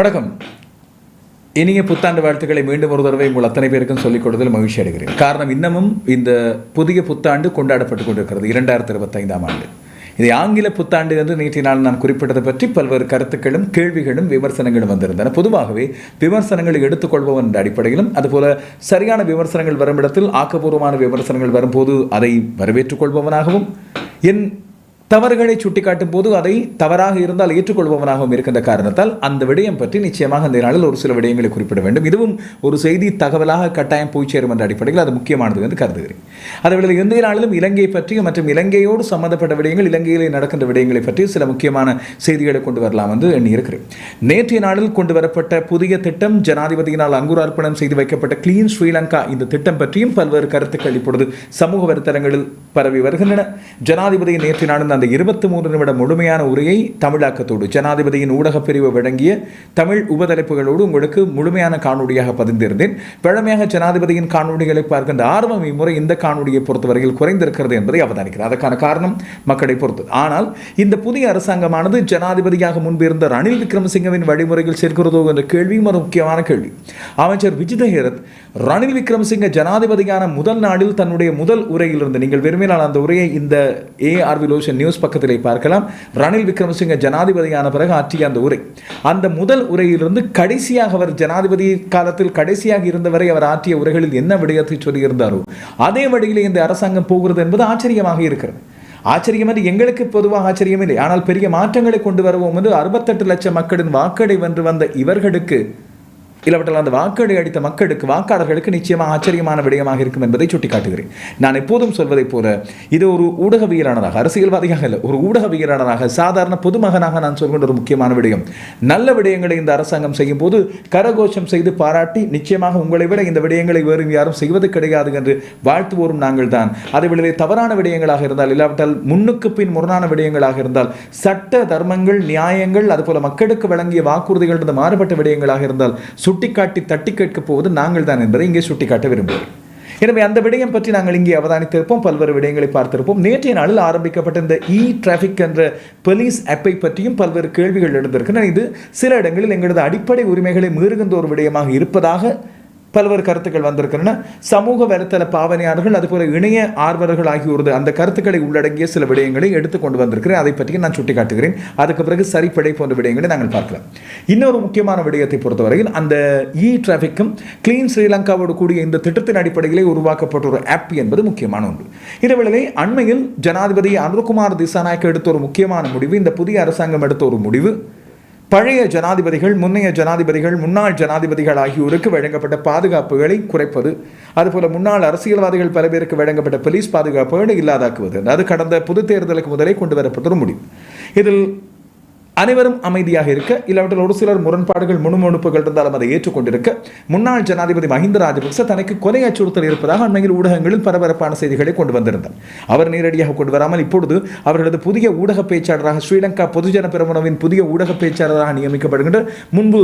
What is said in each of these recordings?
வணக்கம். இனிய புத்தாண்டு வாழ்த்துக்களை மீண்டும் ஒரு தடவை உங்கள் அத்தனை பேருக்கும் சொல்லிக் கொடுத்ததில் மகிழ்ச்சி அடைகிறேன். காரணம் இன்னமும் இந்த புதிய புத்தாண்டு கொண்டாடப்பட்டு கொண்டிருக்கிறது இரண்டாயிரத்தி இருபத்தைந்தாம் ஆண்டு. இதை ஆங்கில புத்தாண்டு என்று நேற்று நாள் நான் குறிப்பிட்டதை பற்றி பல்வேறு கருத்துக்களும் கேள்விகளும் விமர்சனங்களும் வந்திருந்தன. பொதுவாகவே விமர்சனங்களை எடுத்துக்கொள்பவன் என்ற அடிப்படையிலும் அதுபோல சரியான விமர்சனங்கள் வரும் இடத்தில் ஆக்கப்பூர்வமான விமர்சனங்கள் வரும்போது அதை வரவேற்றுக் கொள்பவனாகவும் என் தவறுகளை சுட்டிக்காட்டும் போது அதை தவறாக இருந்தால் ஏற்றுக்கொள்பவனாகவும் இருக்கின்ற காரணத்தால் அந்த விடயம் பற்றி நிச்சயமாக அந்த நாளில் ஒரு சில விடயங்களை குறிப்பிட வேண்டும். இதுவும் ஒரு செய்தி தகவலாக கட்டாயம் போய் சேரும் என்ற அடிப்படையில் அது முக்கியமானது என்று கருதுகிறேன். அதேவேளை விட எந்த நாளிலும் இலங்கை பற்றியும் மற்றும் இலங்கையோடு சம்பந்தப்பட்ட விடயங்கள் இலங்கையிலே நடக்கின்ற விடயங்களை பற்றி சில முக்கியமான செய்திகளை கொண்டு வரலாம் என்று எண்ணி இருக்கிறேன் நேற்றைய நாளில் கொண்டு வரப்பட்ட புதிய திட்டம் ஜனாதிபதியினால் அங்குரார்ப்பணம் செய்து வைக்கப்பட்ட கிளீன் ஸ்ரீலங்கா இந்த திட்டம் பற்றியும் பல்வேறு கருத்துக்கள் இப்பொழுது சமூக வலைத்தளங்களில் பரவி வருகின்றன. ஜனாதிபதியின் நேற்று நாளில் அந்த இருபத்தி மூன்று நிமிட முழுமையான உரையை தமிழாக்கத்தோடு ஜனாதிபதியின் ஊடகப் பிரிவு வழங்கிய தமிழ் உபதலைப்புகளோடு உங்களுக்கு முழுமையான காணொலியாக பதிந்திருந்தேன். பழமையாக ஜனாதிபதியின் காணொலிகளை பார்க்கின்ற ஆர்வம் இம்முறை இந்த காணொலியை பொறுத்தவரையில் குறைந்திருக்கிறது என்பதை அவதானிக்கிறேன் அதற்கான காரணம் மக்களை பொறுத்து. ஆனால் இந்த புதிய அரசாங்கமானது ஜனாதிபதியாக முன்பு இருந்த ரணில் விக்ரமசிங்கவின் வழிமுறையில் சேர்க்கிறதோ என்ற கேள்வியும் ஒரு முக்கியமான கேள்வி. அமைச்சர் விஜித ஹேரத் ரணில் விக்ரமசிங்க ஜனாதிபதியான முதல் நாளில் தன்னுடைய முதல் உரையிலிருந்து நீங்கள் விரும்பினால் அந்த உரையை இந்த ஏ ஆர் ஆர்விலோஷன் நியூஸ் நியூஸ் பக்கத்திலே பார்க்கலாம். ரணில் விக்ரமசிங்க ஜனாதிபதியான பிறகு ஆற்றிய அந்த உரை. அந்த முதல் உரையிலிருந்து கடைசியாக அவர் ஜனாதிபதி காலத்தில் கடைசியாக இருந்தவரை அவர் ஆற்றிய உரைகளில் என்ன விடயத்தை சொல்லியிருந்தாரோ அதே வழியிலே இந்த அரசாங்கம் போகிறது என்பது ஆச்சரியமாக இருக்கிறது. ஆச்சரியம் என்று எங்களுக்கு பொதுவாக ஆச்சரியம் இல்லை ஆனால் பெரிய மாற்றங்களை கொண்டு வருவோம் என்று அறுபத்தெட்டு லட்சம் மக்களின் வாக்கடை வென்று வந்த இவர்களுக்கு இல்லாவிட்டால் அந்த வாக்கெடு அடித்த மக்களுக்கு வாக்காளர்களுக்கு நிச்சயமாக ஆச்சரியமான விடயமாக இருக்கும் என்பதை சுட்டிக்காட்டுகிறேன். நான் எப்போதும் சொல்வதைப் போல இது ஒரு ஊடகவியலாளராக அரசியல்வாதியாக இல்லை ஒரு ஊடகவியலாளராக சாதாரண பொதுமகனாக நான் சொல்கின்ற ஒரு முக்கியமான விடயம். நல்ல விடயங்களை இந்த அரசாங்கம் செய்யும் போது கரகோஷம் செய்து பாராட்டி நிச்சயமாக உங்களை விட இந்த விடயங்களை வேறு யாரும் செய்வது கிடையாது என்று வாழ்த்துவோரும் நாங்கள் தான் அதை விட தவறான விடயங்களாக இருந்தால் இல்லாவிட்டால் முன்னுக்கு பின் முரணான விடயங்களாக இருந்தால் சட்ட தர்மங்கள் நியாயங்கள் அதுபோல மக்களுக்கு வழங்கிய வாக்குறுதிகள் மாறுபட்ட விடயங்களாக இருந்தால் சுட்டிக்காட்டி தட்டி கேட்கப் போவது நாங்கள் தான் என்பதை இங்கே சுட்டிக்காட்ட விரும்புகிறேன். எனவே அந்த விடயம் பற்றி நாங்கள் இங்கே அவதானித்திருப்போம் பல்வேறு விடயங்களை பார்த்திருப்போம். நேற்றைய நாளில் ஆரம்பிக்கப்பட்ட இந்த இ டிராஃபிக் என்ற போலீஸ் ஆப்பை பற்றியும் பல்வேறு கேள்விகள் எழுந்திருக்கின்றன. இது சில இடங்களில் எங்களது அடிப்படை உரிமைகளை மீறுகின்ற ஒரு விடயமாக இருப்பதாக பல்வேறு கருத்துக்கள் வந்திருக்கின்றன. சமூக வலைத்தள பாவனையாளர்கள் அதுபோல இணைய ஆர்வலர்கள் ஆகியோரது அந்த கருத்துக்களை உள்ளடங்கிய சில விடயங்களை எடுத்துக்கொண்டு வந்திருக்கிறேன். அதை பற்றி நான் சுட்டிக்காட்டுகிறேன். அதுக்கு பிறகு சரிப்படை போன்ற விடயங்களை நாங்கள் பார்க்கலாம். இன்னொரு முக்கியமான விடயத்தை பொறுத்தவரையில் அந்த இ டிராஃபிக்கும் கிளீன் ஸ்ரீலங்காவோடு கூடிய இந்த திட்டத்தின் அடிப்படையிலே உருவாக்கப்பட்ட ஒரு ஆப் என்பது முக்கியமான ஒன்று. இதேவேளை அண்மையில் ஜனாதிபதி அனுர்குமார் திசாநாயக்க எடுத்த ஒரு முக்கியமான முடிவு இந்த புதிய அரசாங்கம் எடுத்த ஒரு முடிவு. பழைய ஜனாதிபதிகள் முன்னைய ஜனாதிபதிகள் முன்னாள் ஜனாதிபதிகள் ஆகியோருக்கு வழங்கப்பட்ட பாதுகாப்புகளை குறைப்பது அதுபோல முன்னாள் அரசியல்வாதிகள் பல பேருக்கு வழங்கப்பட்ட போலீஸ் பாதுகாப்புகளை இல்லாதாக்குவது. அது கடந்த பொது தேர்தலுக்கு முதலே கொண்டு வரப்பட்ட ஒரு முடிவு. இதில் அனைவரும் அமைதியாக இருக்க இல்லாவற்றில் ஒரு சிலர் முரண்பாடுகள் முணுமுணுப்புகள் இருந்தாலும் அதை ஏற்றுக்கொண்டிருக்க. முன்னாள் ஜனாதிபதி மஹிந்த ராஜபக்ச தனக்கு கொலை அச்சுறுத்தல் இருப்பதாக அண்மையில் ஊடகங்களில் பரபரப்பான செய்திகளை கொண்டு வந்திருந்தார். அவர் நேரடியாக கொண்டு வராமல் இப்பொழுது அவர்களது புதிய ஊடக பேச்சாளராக ஸ்ரீலங்கா பொதுஜன பெருமனவின் புதிய ஊடக பேச்சாளராக நியமிக்கப்படுகின்ற முன்பு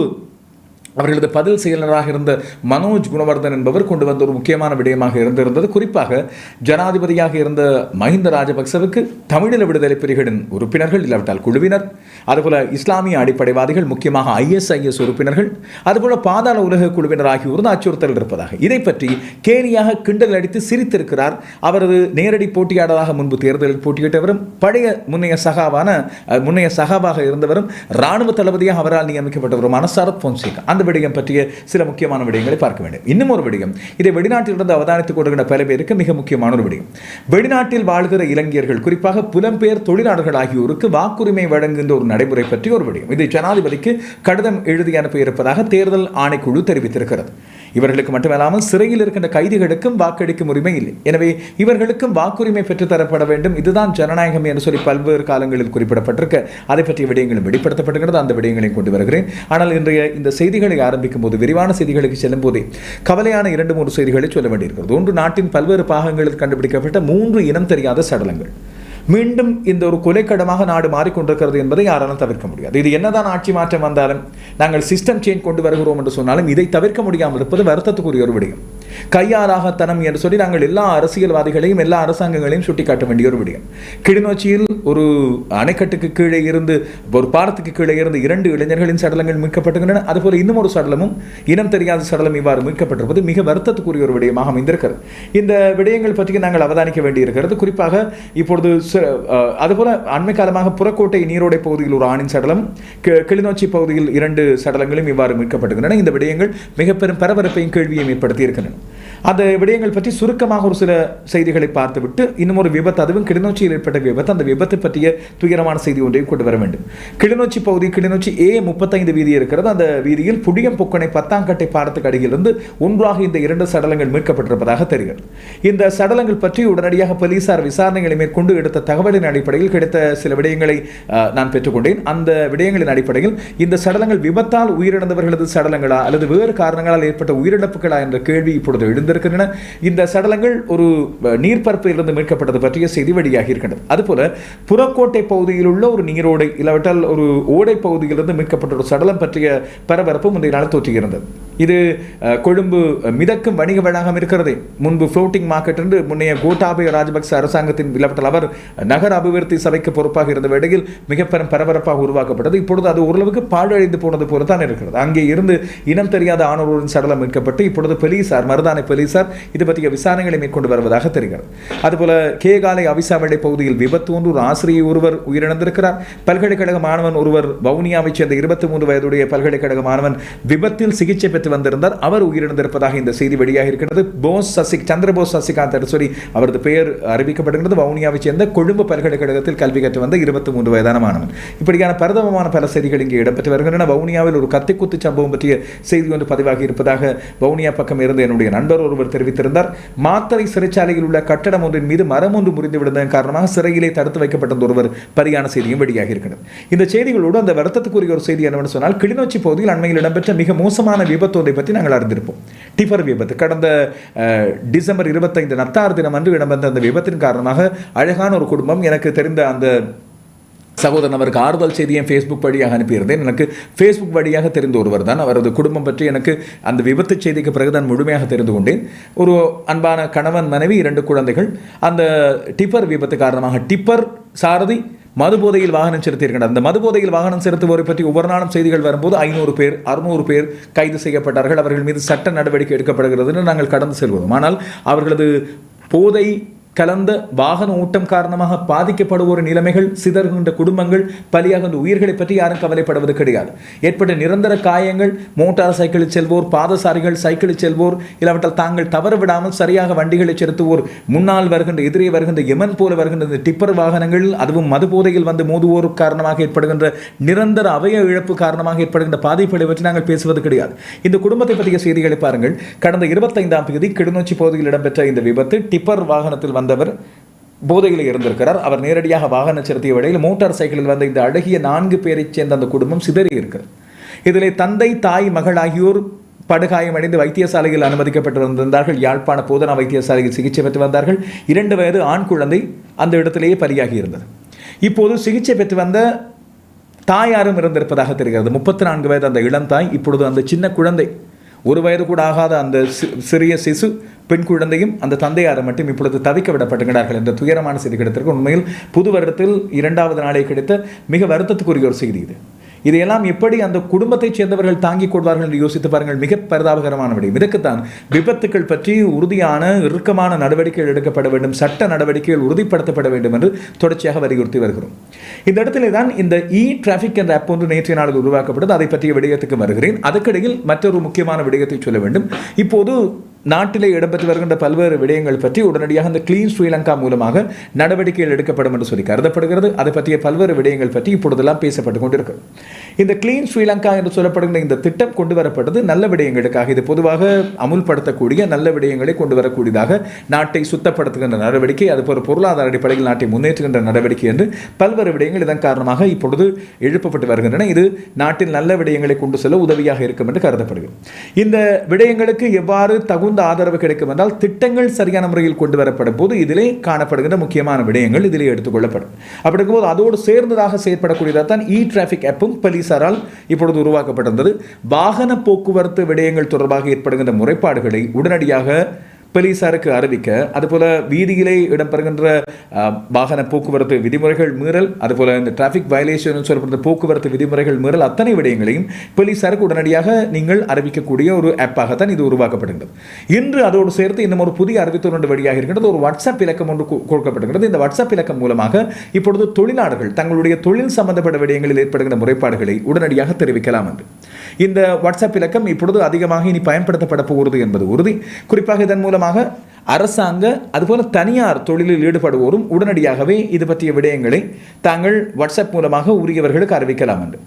அவர்களது பதில் செயலராக இருந்த மனோஜ் குணவர்தன் என்பவர் கொண்டு வந்த ஒரு முக்கியமான விடயமாக இருந்திருந்தது. குறிப்பாக ஜனாதிபதியாக இருந்த மஹிந்த ராஜபக்சவுக்கு தமிழீழ விடுதலை புலிகளின் உறுப்பினர்கள் இல்லாவிட்டால் குழுவினர் அதுபோல இஸ்லாமிய அடிப்படைவாதிகள் முக்கியமாக ஐஎஸ்ஐஎஸ் உறுப்பினர்கள் அதுபோல பாதாள உலக குழுவினர் ஆகியோரும் அச்சுறுத்தல் இருப்பதாக. இதை பற்றி கேலியாக கிண்டல் அடித்து சிரித்திருக்கிறார். அவரது நேரடி போட்டியாளராக முன்பு தேர்தலில் போட்டியிட்டவரும் பழைய முன்னைய சகாவான முன்னைய சகாவாக இருந்தவரும் ராணுவ தளபதியாக அவரால் நியமிக்கப்பட்டவருமான சரத் பொன்சேகா. அந்த விடயம் பற்றிய சில முக்கியமான விடயங்களை பார்க்க வேண்டும். இன்னும் ஒரு விடயம். இதை வெளிநாட்டிலிருந்து அவதானித்துக் கொடுக்கிற பல பேருக்கு மிக முக்கியமான ஒரு விடயம். வெளிநாட்டில் வாழ்கிற இளைஞர்கள் குறிப்பாக புலம்பெயர் தொழிலாளர்கள் ஆகியோருக்கு வாக்குரிமை வழங்குகின்ற ஒரு நடைமுறை பற்றி ஒரு விடயம். இது ஜனாதிபதிக்கு கடிதம் எழுதி அனுப்பியிருப்பதாக தேர்தல் ஆணைக்குழு தெரிவித்திருக்கிறது. இவர்களுக்கு மட்டுமல்லாமல் சிறையில் இருக்கின்ற கைதிகளுக்கும் வாக்களிக்கும் உரிமை இல்லை. எனவே இவர்களுக்கும் வாக்குரிமை பெற்றுத்தரப்பட வேண்டும். இதுதான் ஜனநாயகம் என்று சொல்லி பல்வேறு காலங்களில் குறிப்பிடப்பட்டிருக்க. அதை பற்றிய விடயங்களும் வெளிப்படுத்தப்படுகிறது அந்த விடயங்களையும் கொண்டு வருகிறேன். ஆனால் இன்றைய இந்த செய்திகளை ஆரம்பிக்கும் போது விரிவான செய்திகளுக்கு செல்லும் போதே கவலையான இரண்டு மூன்று செய்திகளை சொல்ல வேண்டியிருக்கிறது. ஒன்று நாட்டின் பல்வேறு பாகங்களில் கண்டுபிடிக்கப்பட்ட மூன்று இனம் தெரியாத சடலங்கள். மீண்டும் இந்த ஒரு கொலைக்கடமாக நாடு மாறிக்கொண்டிருக்கிறது என்பதை யாராலும் தவிர்க்க முடியாது. இது என்னதான் ஆட்சி மாற்றம் வந்தாலும் நாங்கள் சிஸ்டம் சேஞ்ச் கொண்டு வருகிறோம் என்று சொன்னாலும் இதை தவிர்க்க முடியாமல் இருப்பது வருத்தத்துக்குரிய ஒரு விடயம். கையாலாகத்தனம் என்று சொல்லி நாங்கள் எல்லா அரசியல்வாதிகளையும் எல்லா அரசாங்கங்களையும் சுட்டிக்காட்ட வேண்டிய ஒரு விடயம். கிளிநொச்சியில் ஒரு அணைக்கட்டுக்கு கீழே இருந்து ஒரு பாலத்துக்கு கீழே இருந்து இரண்டு இளைஞர்களின் சடலங்கள் மீட்கப்பட்டுகின்றன. அதுபோல இன்னும் ஒரு சடலமும் இனம் தெரியாத சடலம் இவ்வாறு மீட்கப்பட்டிருப்பது மிக வருத்தத்துக்குரிய ஒரு விடயமாக அமைந்திருக்கிறது. இந்த விடயங்கள் பற்றி நாங்கள் அவதானிக்க வேண்டியிருக்கிறது. குறிப்பாக இப்பொழுது அஹ், அதுபோல அண்மை காலமாக புறக்கோட்டை நீரோடை பகுதியில் ஒரு ஆணின் சடலம் கி- கிளிநொச்சி பகுதியில் இரண்டு சடலங்களும் இவ்வாறு மீட்கப்பட்டுகின்றன. இந்த விடயங்கள் மிக பெரும் பரபரப்பையும் கேள்வியையும் ஏற்படுத்தி இருக்கின்றன அந்த விடயங்கள் பற்றி சுருக்கமாக ஒரு சில செய்திகளை பார்த்துவிட்டு இன்னும் ஒரு விபத்து அதுவும் கிளிநொச்சியில் ஏற்பட்ட விபத்து அந்த விபத்து பற்றிய துயரமான செய்தி ஒன்றையும் கொண்டு வர வேண்டும். கிளிநொச்சி பகுதி கிளிநொச்சி ஏ முப்பத்தைந்து வீதி இருக்கிறது. அந்த வீதியில் புடியம் பொக்கனை பத்தாங்கட்டை பாடத்துக்கு அடியிலிருந்து ஒன்றாக இந்த இரண்டு சடலங்கள் மீட்கப்பட்டிருப்பதாக தெரிகிறது. இந்த சடலங்கள் பற்றி உடனடியாக போலீசார் விசாரணைகளை மேற்கொண்டு எடுத்த தகவலின் அடிப்படையில் கிடைத்த சில விடயங்களை நான் பெற்றுக்கொண்டேன். அந்த விடயங்களின் அடிப்படையில் இந்த சடலங்கள் விபத்தால் உயிரிழந்தவர்களது சடலங்களா அல்லது வேறு காரணங்களால் ஏற்பட்ட உயிரிழப்புகளா என்ற கேள்வி இப்பொழுது எழுந்திருக்கின்றன. இந்த சடலங்கள் ஒரு அஹ், இருந்து மீட்கப்பட்டது பற்றிய செய்தி வெளியாகி இருக்கின்றது அதுபோல புறக்கோட்டை பகுதியில் உள்ள ஒரு நீரோடை இல்லாவிட்டால் ஒரு ஓடை பகுதியிலிருந்து மீட்கப்பட்ட ஒரு சடலம் பற்றிய பரபரப்பு முந்தைய நாள் தோற்றுகிறது. இது கொழும்பு மிதக்கும் வணிக வளாகம் இருக்கிறது. முன்பு ஃப்ளோட்டிங் மார்க்கெட் என்று முன்னைய கோட்டாபய ராஜபக்ச அரசாங்கத்தின் இல்லாவிட்டால் அவர் நகர அபிவிருத்தி சபைக்கு பொறுப்பாக இருந்த வேளையில் மிக பெரும் பரபரப்பாக உருவாக்கப்பட்டது. இப்பொழுது அது ஓரளவுக்கு பாழடைந்து போனது போல தான் இருக்கிறது. அங்கே இருந்து இனம் தெரியாத ஆணவர்களின் சடலம் மீட்கப்பட்டு இப்பொழுது போலீசார் மருதானை போலீசார் இது பற்றிய விசாரணைகளை மேற்கொண்டு வருவதாக தெரிகிறது. அதுபோல கேகாலை அவிசாவடை பகுதியில் விபத்து ஒன்று ஒரு ஆசிரியை ஒருவர் உயிரிழந்திருக்கிறார். பல்கலைக்கழக மாணவன் ஒருவர் வவுனியாவைச் சேர்ந்த இருபத்தி மூன்று வயதுடைய பல்கலைக்கழக மாணவன் விபத்தில் சிகிச்சை பெற்று வந்திருந்தார். அவர் உயிரிழந்திருப்பதாக இந்த செய்தி வெளியாக இருக்கிறது போஸ் சசி சந்திரபோஸ் சசிகாந்த் என்று சொல்லி அவரது பெயர் அறிவிக்கப்படுகிறது. வவுனியாவைச் சேர்ந்த கொழும்பு பல்கலைக்கழகத்தில் கல்வி கற்று வந்த இருபத்தி மூன்று வயதான மாணவன். இப்படியான பரதமமான பல செய்திகள் இங்கே இடம்பெற்று வருகின்றன. வவுனியாவில் ஒரு கத்திக்குத்து சம்பவம் பற்றிய செய்தி ஒன்று பதிவாகி இருப்பதாக வவுனியா பக்கம் இருந்து என்னுடைய நண்பர் ஒருவர் தெரிவித்திருந்தார். மாத்தறை சிறைச்சாலையில் உள்ள கட்டடம் ஒன்றின் மீது மரம் ஒன்று முறிந்து விடுவதன் காரணமாக சிறையிலே தடுத்து வைக்கப்பட்ட ஒருவர் பரியான செய்தியும் வெளியாக இருக்கிறது. இந்த செய்திகளோடு அந்த வருத்தத்துக்குரிய ஒரு செய்தி என்னவென்று சொன்னால் கிளிநொச்சி பகுதியில் அண்மையில் இடம்பெற்ற மிக மோசமான விபத்து ஒன்றை பற்றி நாங்கள் அறிந்திருப்போம். டிஃபர் விபத்து. கடந்த டிசம்பர் இருபத்தைந்து நத்தார் தினம் அன்று இடம்பெற்ற அந்த விபத்தின் காரணமாக அழகான ஒரு குடும்பம் எனக்கு தெரிந்த அந்த சகோதரன் அவருக்கு ஆறுதல் செய்தியை ஃபேஸ்புக் வழியாக அனுப்பியிருந்தேன். எனக்கு ஃபேஸ்புக் வழியாக தெரிந்த ஒருவர் தான். அவரது குடும்பம் பற்றி எனக்கு அந்த விபத்து செய்திக்கு பிறகு தான் முழுமையாக தெரிந்து கொண்டேன். ஒரு அன்பான கணவன் மனைவி இரண்டு குழந்தைகள். அந்த டிப்பர் விபத்து காரணமாக டிப்பர் சாரதி மதுபோதையில் வாகனம் செலுத்தியிருக்கிறார் அந்த மதுபோதையில் வாகனம் செலுத்துவோரை பற்றி ஒவ்வொரு நாளும் செய்திகள் வரும்போது ஐநூறு பேர் அறுநூறு பேர் கைது செய்யப்பட்டார்கள். அவர்கள் மீது சட்ட நடவடிக்கை எடுக்கப்படுகிறதுன்னு நாங்கள் கடந்து செல்வோம். ஆனால் அவர்களது போதை கலந்த வாகன ஓட்டம் காரணமாக பாதிக்கப்படுவோர் நிலைமைகள் சிதறுகின்ற குடும்பங்கள் பலியாகின்ற உயிர்களை பற்றி யாரும் கவலைப்படுவது கிடையாது. ஏற்பட்ட நிரந்தர காயங்கள் மோட்டார் சைக்கிளில் செல்வோர் பாதசாரிகள் சைக்கிளில் செல்வோர் இல்லாவிட்டால் தாங்கள் தவற விடாமல் சரியாக வண்டிகளை செலுத்துவோர் முன்னால் வருகின்ற எதிரே வருகின்ற எமன் போல வருகின்ற இந்த டிப்பர் வாகனங்கள் அதுவும் மது போதையில் வந்து மோதுவோர் காரணமாக ஏற்படுகின்ற நிரந்தர அவய இழப்பு காரணமாக ஏற்படுகின்ற பாதிப்புகளை பற்றி நாங்கள் பேசுவது கிடையாது. இந்த குடும்பத்தை பற்றிய செய்திகளை பாருங்கள். கடந்த இருபத்தைந்தாம் தேதி கிளிநொச்சி பகுதியில் இடம்பெற்ற இந்த விபத்து டிப்பர் வாகனத்தில் வந்தவர் போதையில் இருந்திருக்கிறார். அவர் நேரடியாக வாகனம் செலுத்திய வேளையில் மோட்டார் சைக்கிளில் வந்த இந்த அழகிய நான்கு பேரைச் சேர்ந்த அந்த குடும்பம் சிதறி இருக்கிறது. இதிலே தந்தை தாய் மகள் ஆகியோர் படுகாயமடைந்து வைத்தியசாலையில் அனுமதிக்கப்பட்டிருந்திருந்தார்கள். யாழ்ப்பாண போதனா வைத்தியசாலையில் சிகிச்சை பெற்று வந்தார்கள். இரண்டு வயது ஆண் குழந்தை அந்த இடத்திலேயே பலியாகி இருந்தது. இப்போது சிகிச்சை பெற்று வந்த தாயாரும் இருந்திருப்பதாக தெரிகிறது. முப்பத்தி நான்கு வயது அந்த இளம் தாய் இப்பொழுது அந்த சின்ன குழந்தை ஒரு வயது கூட ஆகாத அந்த சி- சிறிய சிசு பெண் குழந்தையும் அந்த தந்தையாரை மட்டும் இப்பொழுது தவிக்க விடப்பட்டுகிறார்கள் என்ற துயரமான செய்தி கிடைத்திருக்கு உண்மையில் புது வருடத்தில் இரண்டாவது நாளே கிடைத்த மிக வருத்தத்துக்குரிய ஒரு செய்தி இது. இதையெல்லாம் எப்படி அந்த குடும்பத்தைச் சேர்ந்தவர்கள் தாங்கிக் கொள்வார்கள் என்று யோசித்து பாருங்கள். மிக பரிதாபகரமான விடயம் இதற்குத்தான் விபத்துக்கள் பற்றி உறுதியான இறுக்கமான நடவடிக்கைகள் எடுக்கப்பட வேண்டும். சட்ட நடவடிக்கைகள் உறுதிப்படுத்தப்பட வேண்டும் என்று தொடர்ச்சியாக வலியுறுத்தி வருகிறோம். இந்த இடத்திலே தான் இந்த இ டிராஃபிக் என்ற ஆப் ஒன்று நேற்றைய நாளில் உருவாக்கப்பட்டது. அதை பற்றிய விடயத்துக்கு வருகிறேன். அதற்கிடையில் மற்றொரு முக்கியமான விடயத்தை சொல்ல வேண்டும். இப்போது நாட்டிலே இடம்பெற்று வருகின்ற பல்வேறு விடயங்கள் பற்றி உடனடியாக அந்த கிளீன் ஸ்ரீலங்கா மூலமாக நடவடிக்கைகள் எடுக்கப்படும் என்று சொல்லி கருதப்படுகிறது. அதை பற்றிய பல்வேறு விடயங்கள் பற்றி இப்பொழுதெல்லாம் பேசப்பட்டு கொண்டிருக்கு இந்த கிளீன் ஸ்ரீலங்கா என்று சொல்லப்படுகின்ற இந்த திட்டம் கொண்டு வரப்பட்டது நல்ல விடயங்களுக்காக. இது பொதுவாக அமுல்படுத்தக்கூடிய நல்ல விடயங்களை கொண்டு வரக்கூடியதாக நாட்டை சுத்தப்படுத்துகின்ற நடவடிக்கை அது ஒரு பொருளாதார அடிப்படையில் நாட்டை முன்னேற்றுகின்ற நடவடிக்கை என்று பல்வேறு விடயங்கள் இதன் காரணமாக இப்பொழுது எழுப்பப்பட்டு வருகின்றன. இது நாட்டில் நல்ல விடயங்களை கொண்டு செல்ல உதவியாக இருக்கும் என்று கருதப்படுகிறது. இந்த விடயங்களுக்கு எவ்வாறு தகுந்த தகுந்த ஆதரவு கிடைக்கும் என்றால் திட்டங்கள் சரியான முறையில் கொண்டு வரப்படும் போது இதிலே காணப்படுகின்ற முக்கியமான விடயங்கள் இதிலே எடுத்துக்கொள்ளப்படும். அப்படி இருக்கும்போது அதோடு சேர்ந்ததாக செயற்படக்கூடியதாக தான் இ டிராஃபிக் ஆப்பும் போலீசாரால் இப்பொழுது உருவாக்கப்பட்டிருந்தது. வாகன போக்குவரத்து விடயங்கள் தொடர்பாக ஏற்படுகின்ற முறைப்பாடுகளை உடனடியாக போலீசாருக்கு அறிவிக்க அதுபோல வீதியிலே இடம்பெறுகின்ற வாகன போக்குவரத்து விதிமுறைகள் மீறல் அதுபோல இந்த டிராஃபிக் வயலேஷன் சொல்லப்படுற போக்குவரத்து விதிமுறைகள் மீறல் அத்தனை விடயங்களையும் போலீசாருக்கு உடனடியாக நீங்கள் அறிவிக்கக்கூடிய ஒரு ஆப்பாகத்தான் இது உருவாக்கப்படுகிறது இன்று அதோடு சேர்த்து இன்னும் ஒரு புதிய அறிவித்தல் ஒன்று வழியாக இருக்கின்றது. ஒரு வாட்ஸ்அப் இலக்கம் ஒன்று கொடுக்கப்படுகிறது இந்த வாட்ஸ்அப் இலக்கம் மூலமாக இப்பொழுது தொழிலாளர்கள் தங்களுடைய தொழில் சம்பந்தப்பட்ட விடயங்களில் ஏற்படுகின்ற முறைப்பாடுகளை உடனடியாக தெரிவிக்கலாம் என்று. இந்த வாட்ஸ்அப் இலக்கம் இப்பொழுது அதிகமாக இனி பயன்படுத்தப்பட போகிறது என்பது உறுதி. குறிப்பாக இதன் மூலமாக அரசாங்க அதுபோல தனியார் தொழிலில் ஈடுபடுவோரும் உடனடியாகவே இது பற்றிய விடயங்களை தாங்கள் வாட்ஸ்அப் மூலமாக உரியவர்களுக்கு அறிவிக்கலாம் என்று.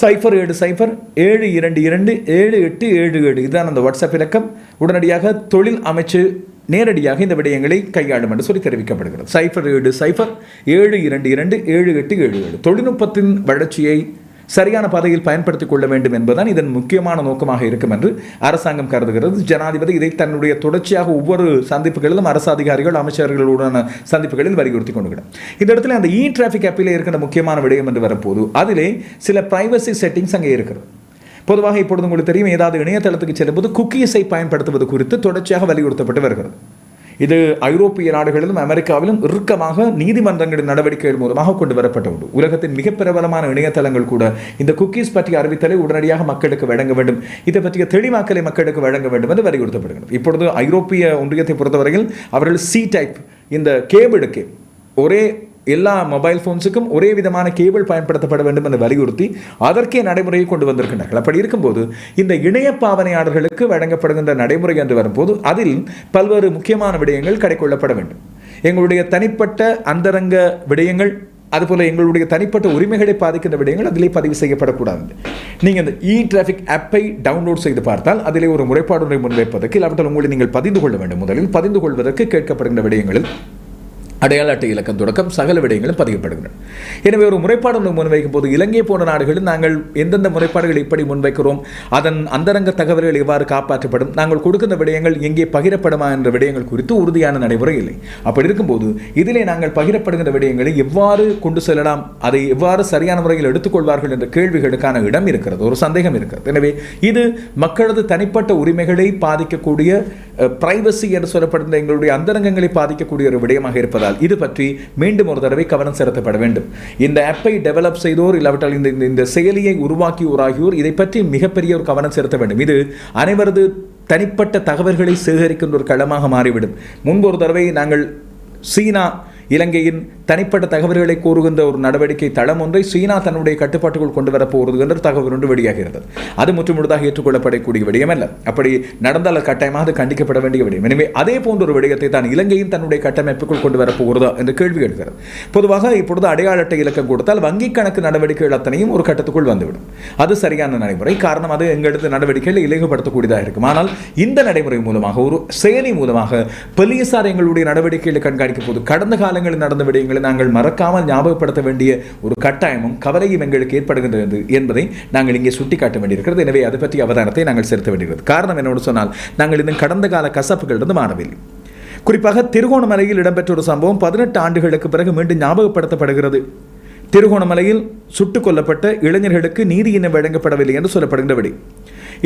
சைஃபர் ஏழு சைஃபர் ஏழு இரண்டு இரண்டு ஏழு எட்டு ஏழு ஏழு. இதுதான் அந்த வாட்ஸ்அப் இலக்கம். உடனடியாக தொழில் அமைச்சு நேரடியாக இந்த விடயங்களை கையாளும் என்று சொல்லி தெரிவிக்கப்படுகிறது. சைஃபர் ஏழு சைஃபர் ஏழு இரண்டு இரண்டு ஏழு எட்டு ஏழு ஏழு. தொழில்நுட்பத்தின் வளர்ச்சியை சரியான பாதையில் பயன்படுத்திக் கொள்ள வேண்டும் என்பதுதான் இதன் முக்கியமான நோக்கமாக இருக்கும் என்று அரசாங்கம் கருதுகிறது. ஜனாதிபதி இதை தன்னுடைய தொடர்ச்சியாக ஒவ்வொரு சந்திப்புகளிலும் அரசு அதிகாரிகள் அமைச்சர்களுடனான சந்திப்புகளில் வலியுறுத்தி கொண்டுகிறார் இந்த இடத்துல அந்த இ டிராஃபிக் ஆப்பில் இருக்கின்ற முக்கியமான விடயம் என்று வரப்போது அதிலே சில பிரைவசி செட்டிங்ஸ் அங்கே இருக்கிறது. பொதுவாக இப்பொழுது உங்களுக்கு தெரியும் ஏதாவது இணையதளத்துக்கு செல்லும்போது குக்கீஸை பயன்படுத்துவது குறித்து தொடர்ச்சியாக வலியுறுத்தப்பட்டு வருகிறது. இது ஐரோப்பிய நாடுகளிலும் அமெரிக்காவிலும் இறுக்கமாக நீதிமன்றங்களின் நடவடிக்கைகள் மூலமாக கொண்டு வரப்பட்ட உண்டு உலகத்தின் மிக பிரபலமான இணையதளங்கள் கூட இந்த குக்கீஸ் பற்றிய அறிவித்தலை உடனடியாக மக்களுக்கு வழங்க வேண்டும். இதை பற்றிய தெளிவாக்கலை மக்களுக்கு வழங்க வேண்டும் என்று வலியுறுத்தப்படுகிறது. இப்பொழுது ஐரோப்பிய ஒன்றியத்தை பொறுத்தவரையில் அவர்கள் சி டைப் இந்த கேபிளுக்கு ஒரே எல்லா மொபைல் ஃபோன்ஸுக்கும் ஒரே விதமான கேபிள் பயன்படுத்தப்பட வேண்டும் என்று வலியுறுத்தி அதற்கே நடைமுறையை கொண்டு வந்திருக்கின்றார்கள் அப்படி இருக்கும்போது இந்த இணைய பாவனையாளர்களுக்கு வழங்கப்படுகின்ற நடைமுறை என்று வரும்போது அதில் பல்வேறு முக்கியமான விடயங்கள் கடைக்கொள்ளப்பட வேண்டும். எங்களுடைய தனிப்பட்ட அந்தரங்க விடயங்கள் அதுபோல் எங்களுடைய தனிப்பட்ட உரிமைகளை பாதிக்கின்ற விடயங்கள் அதிலே பதிவு செய்யப்படக்கூடாது. நீங்கள் இந்த இ டிராஃபிக் ஆப்பை டவுன்லோட் செய்து பார்த்தால் அதிலே ஒரு முறைப்பாடு முன்வைப்பதற்கு இல்லாவிட்டால் உங்களை நீங்கள் பதிந்து கொள்ள வேண்டும். முதலில் பதிந்து கொள்வதற்கு கேட்கப்படுகின்ற விடயங்களில் அடையாள அட்டை இலக்கம் தொடக்கம் சகல விடயங்களும் பதியப்படுகின்றன. எனவே ஒரு முறைப்பாடு ஒன்று முன்வைக்கும் போது இலங்கை போன்ற நாடுகளில் நாங்கள் எந்தெந்த முறைப்பாடுகளை இப்படி முன்வைக்கிறோம் அதன் அந்தரங்க தகவல்கள் எவ்வாறு காப்பாற்றப்படும் நாங்கள் கொடுக்கின்ற விடயங்கள் எங்கே பகிரப்படுமா என்ற விடயங்கள் குறித்து உறுதியான நடைமுறை இல்லை. அப்படி இருக்கும்போது இதிலே நாங்கள் பகிரப்படுகின்ற விடயங்களை எவ்வாறு கொண்டு செல்லலாம் அதை எவ்வாறு சரியான முறையில் எடுத்துக்கொள்வார்கள் என்ற கேள்விகளுக்கான இடம் இருக்கிறது ஒரு சந்தேகம் இருக்கிறது. எனவே இது மக்களது தனிப்பட்ட உரிமைகளை பாதிக்கக்கூடிய பிரைவசி என்று சொல்லப்படுகிற எங்களுடைய அந்தரங்கங்களை பாதிக்கக்கூடிய ஒரு விடயமாக இருப்பதால் இது பற்றி மீண்டும் ஒரு தடவை கவனம் செலுத்தப்பட வேண்டும். இந்த ஆப்பை டெவலப் செய்தோர் இல்லாவிட்டால் இந்த இந்த- இந்த செயலியை உருவாக்கியோர் ஆகியோர் இதை பற்றி மிகப்பெரிய ஒரு கவனம் செலுத்த வேண்டும். இது அனைவரது தனிப்பட்ட தகவல்களை சேகரிக்கின்ற ஒரு களமாக மாறிவிடும். முன்பு ஒரு தடவை நாங்கள் சீனா இலங்கையின் தனிப்பட்ட தகவல்களை கூறுகின்ற ஒரு நடவடிக்கை தளம் ஒன்றை சீனா தன்னுடைய கட்டுப்பாட்டுக்குள் கொண்டு வரப்போகிறது என்ற தகவல் ஒன்று வெளியாகிறது. அது முற்றுமுழுதாக ஏற்றுக்கொள்ளப்படக்கூடிய விடயம் அல்ல. அப்படி நடந்தால் கட்டாயமாக அது கண்டிக்கப்பட வேண்டிய விடயம். எனவே அதே போன்ற ஒரு விடயத்தை தான் இலங்கையின் தன்னுடைய கட்டமைப்புக்குள் கொண்டு வரப்போகிறதா என்று கேள்வி எழுகிறது. பொதுவாக இப்பொழுது அடையாள அட்டை இலக்கம் கொடுத்தால் வங்கி கணக்கு நடவடிக்கைகள் அத்தனையும் ஒரு கட்டத்துக்குள் வந்துவிடும். அது சரியான நடைமுறை. காரணம் அது எங்களது நடவடிக்கைகளை இலகுபடுத்தக்கூடியதாக இருக்கும். ஆனால் இந்த நடைமுறை மூலமாக ஒரு செயலி மூலமாக போலீசார் எங்களுடைய நடவடிக்கைகளை கண்காணிக்கும் போது கடந்த காலங்களில் நடந்த விடயங்களை நாங்கள் மறக்காமல் ஞாபகப்படுத்த வேண்டிய ஒரு கட்டாயமும் கவலையும் எங்களுக்கு ஏற்படுகின்றது என்பதை நாங்கள் இங்கே சுட்டிக்காட்ட வேண்டியிருக்கிறது. எனவே அது பற்றிய அவதானத்தை நாங்கள் செலுத்த வேண்டியிருக்கிறது. காரணம் என்னோடு சொன்னால் நாங்கள் இன்னும் கடந்த கால கசப்புகளிலிருந்து மாறவில்லை. குறிப்பாக திருகோணமலையில் இடம்பெற்ற ஒரு சம்பவம் பதினெட்டு ஆண்டுகளுக்கு பிறகு மீண்டும் ஞாபகப்படுத்தப்படுகிறது. திருகோணமலையில் சுட்டுக் கொல்லப்பட்ட இளைஞர்களுக்கு நீதி இன்னும் வழங்கப்படவில்லை என்று சொல்லப்படுகின்றபடி.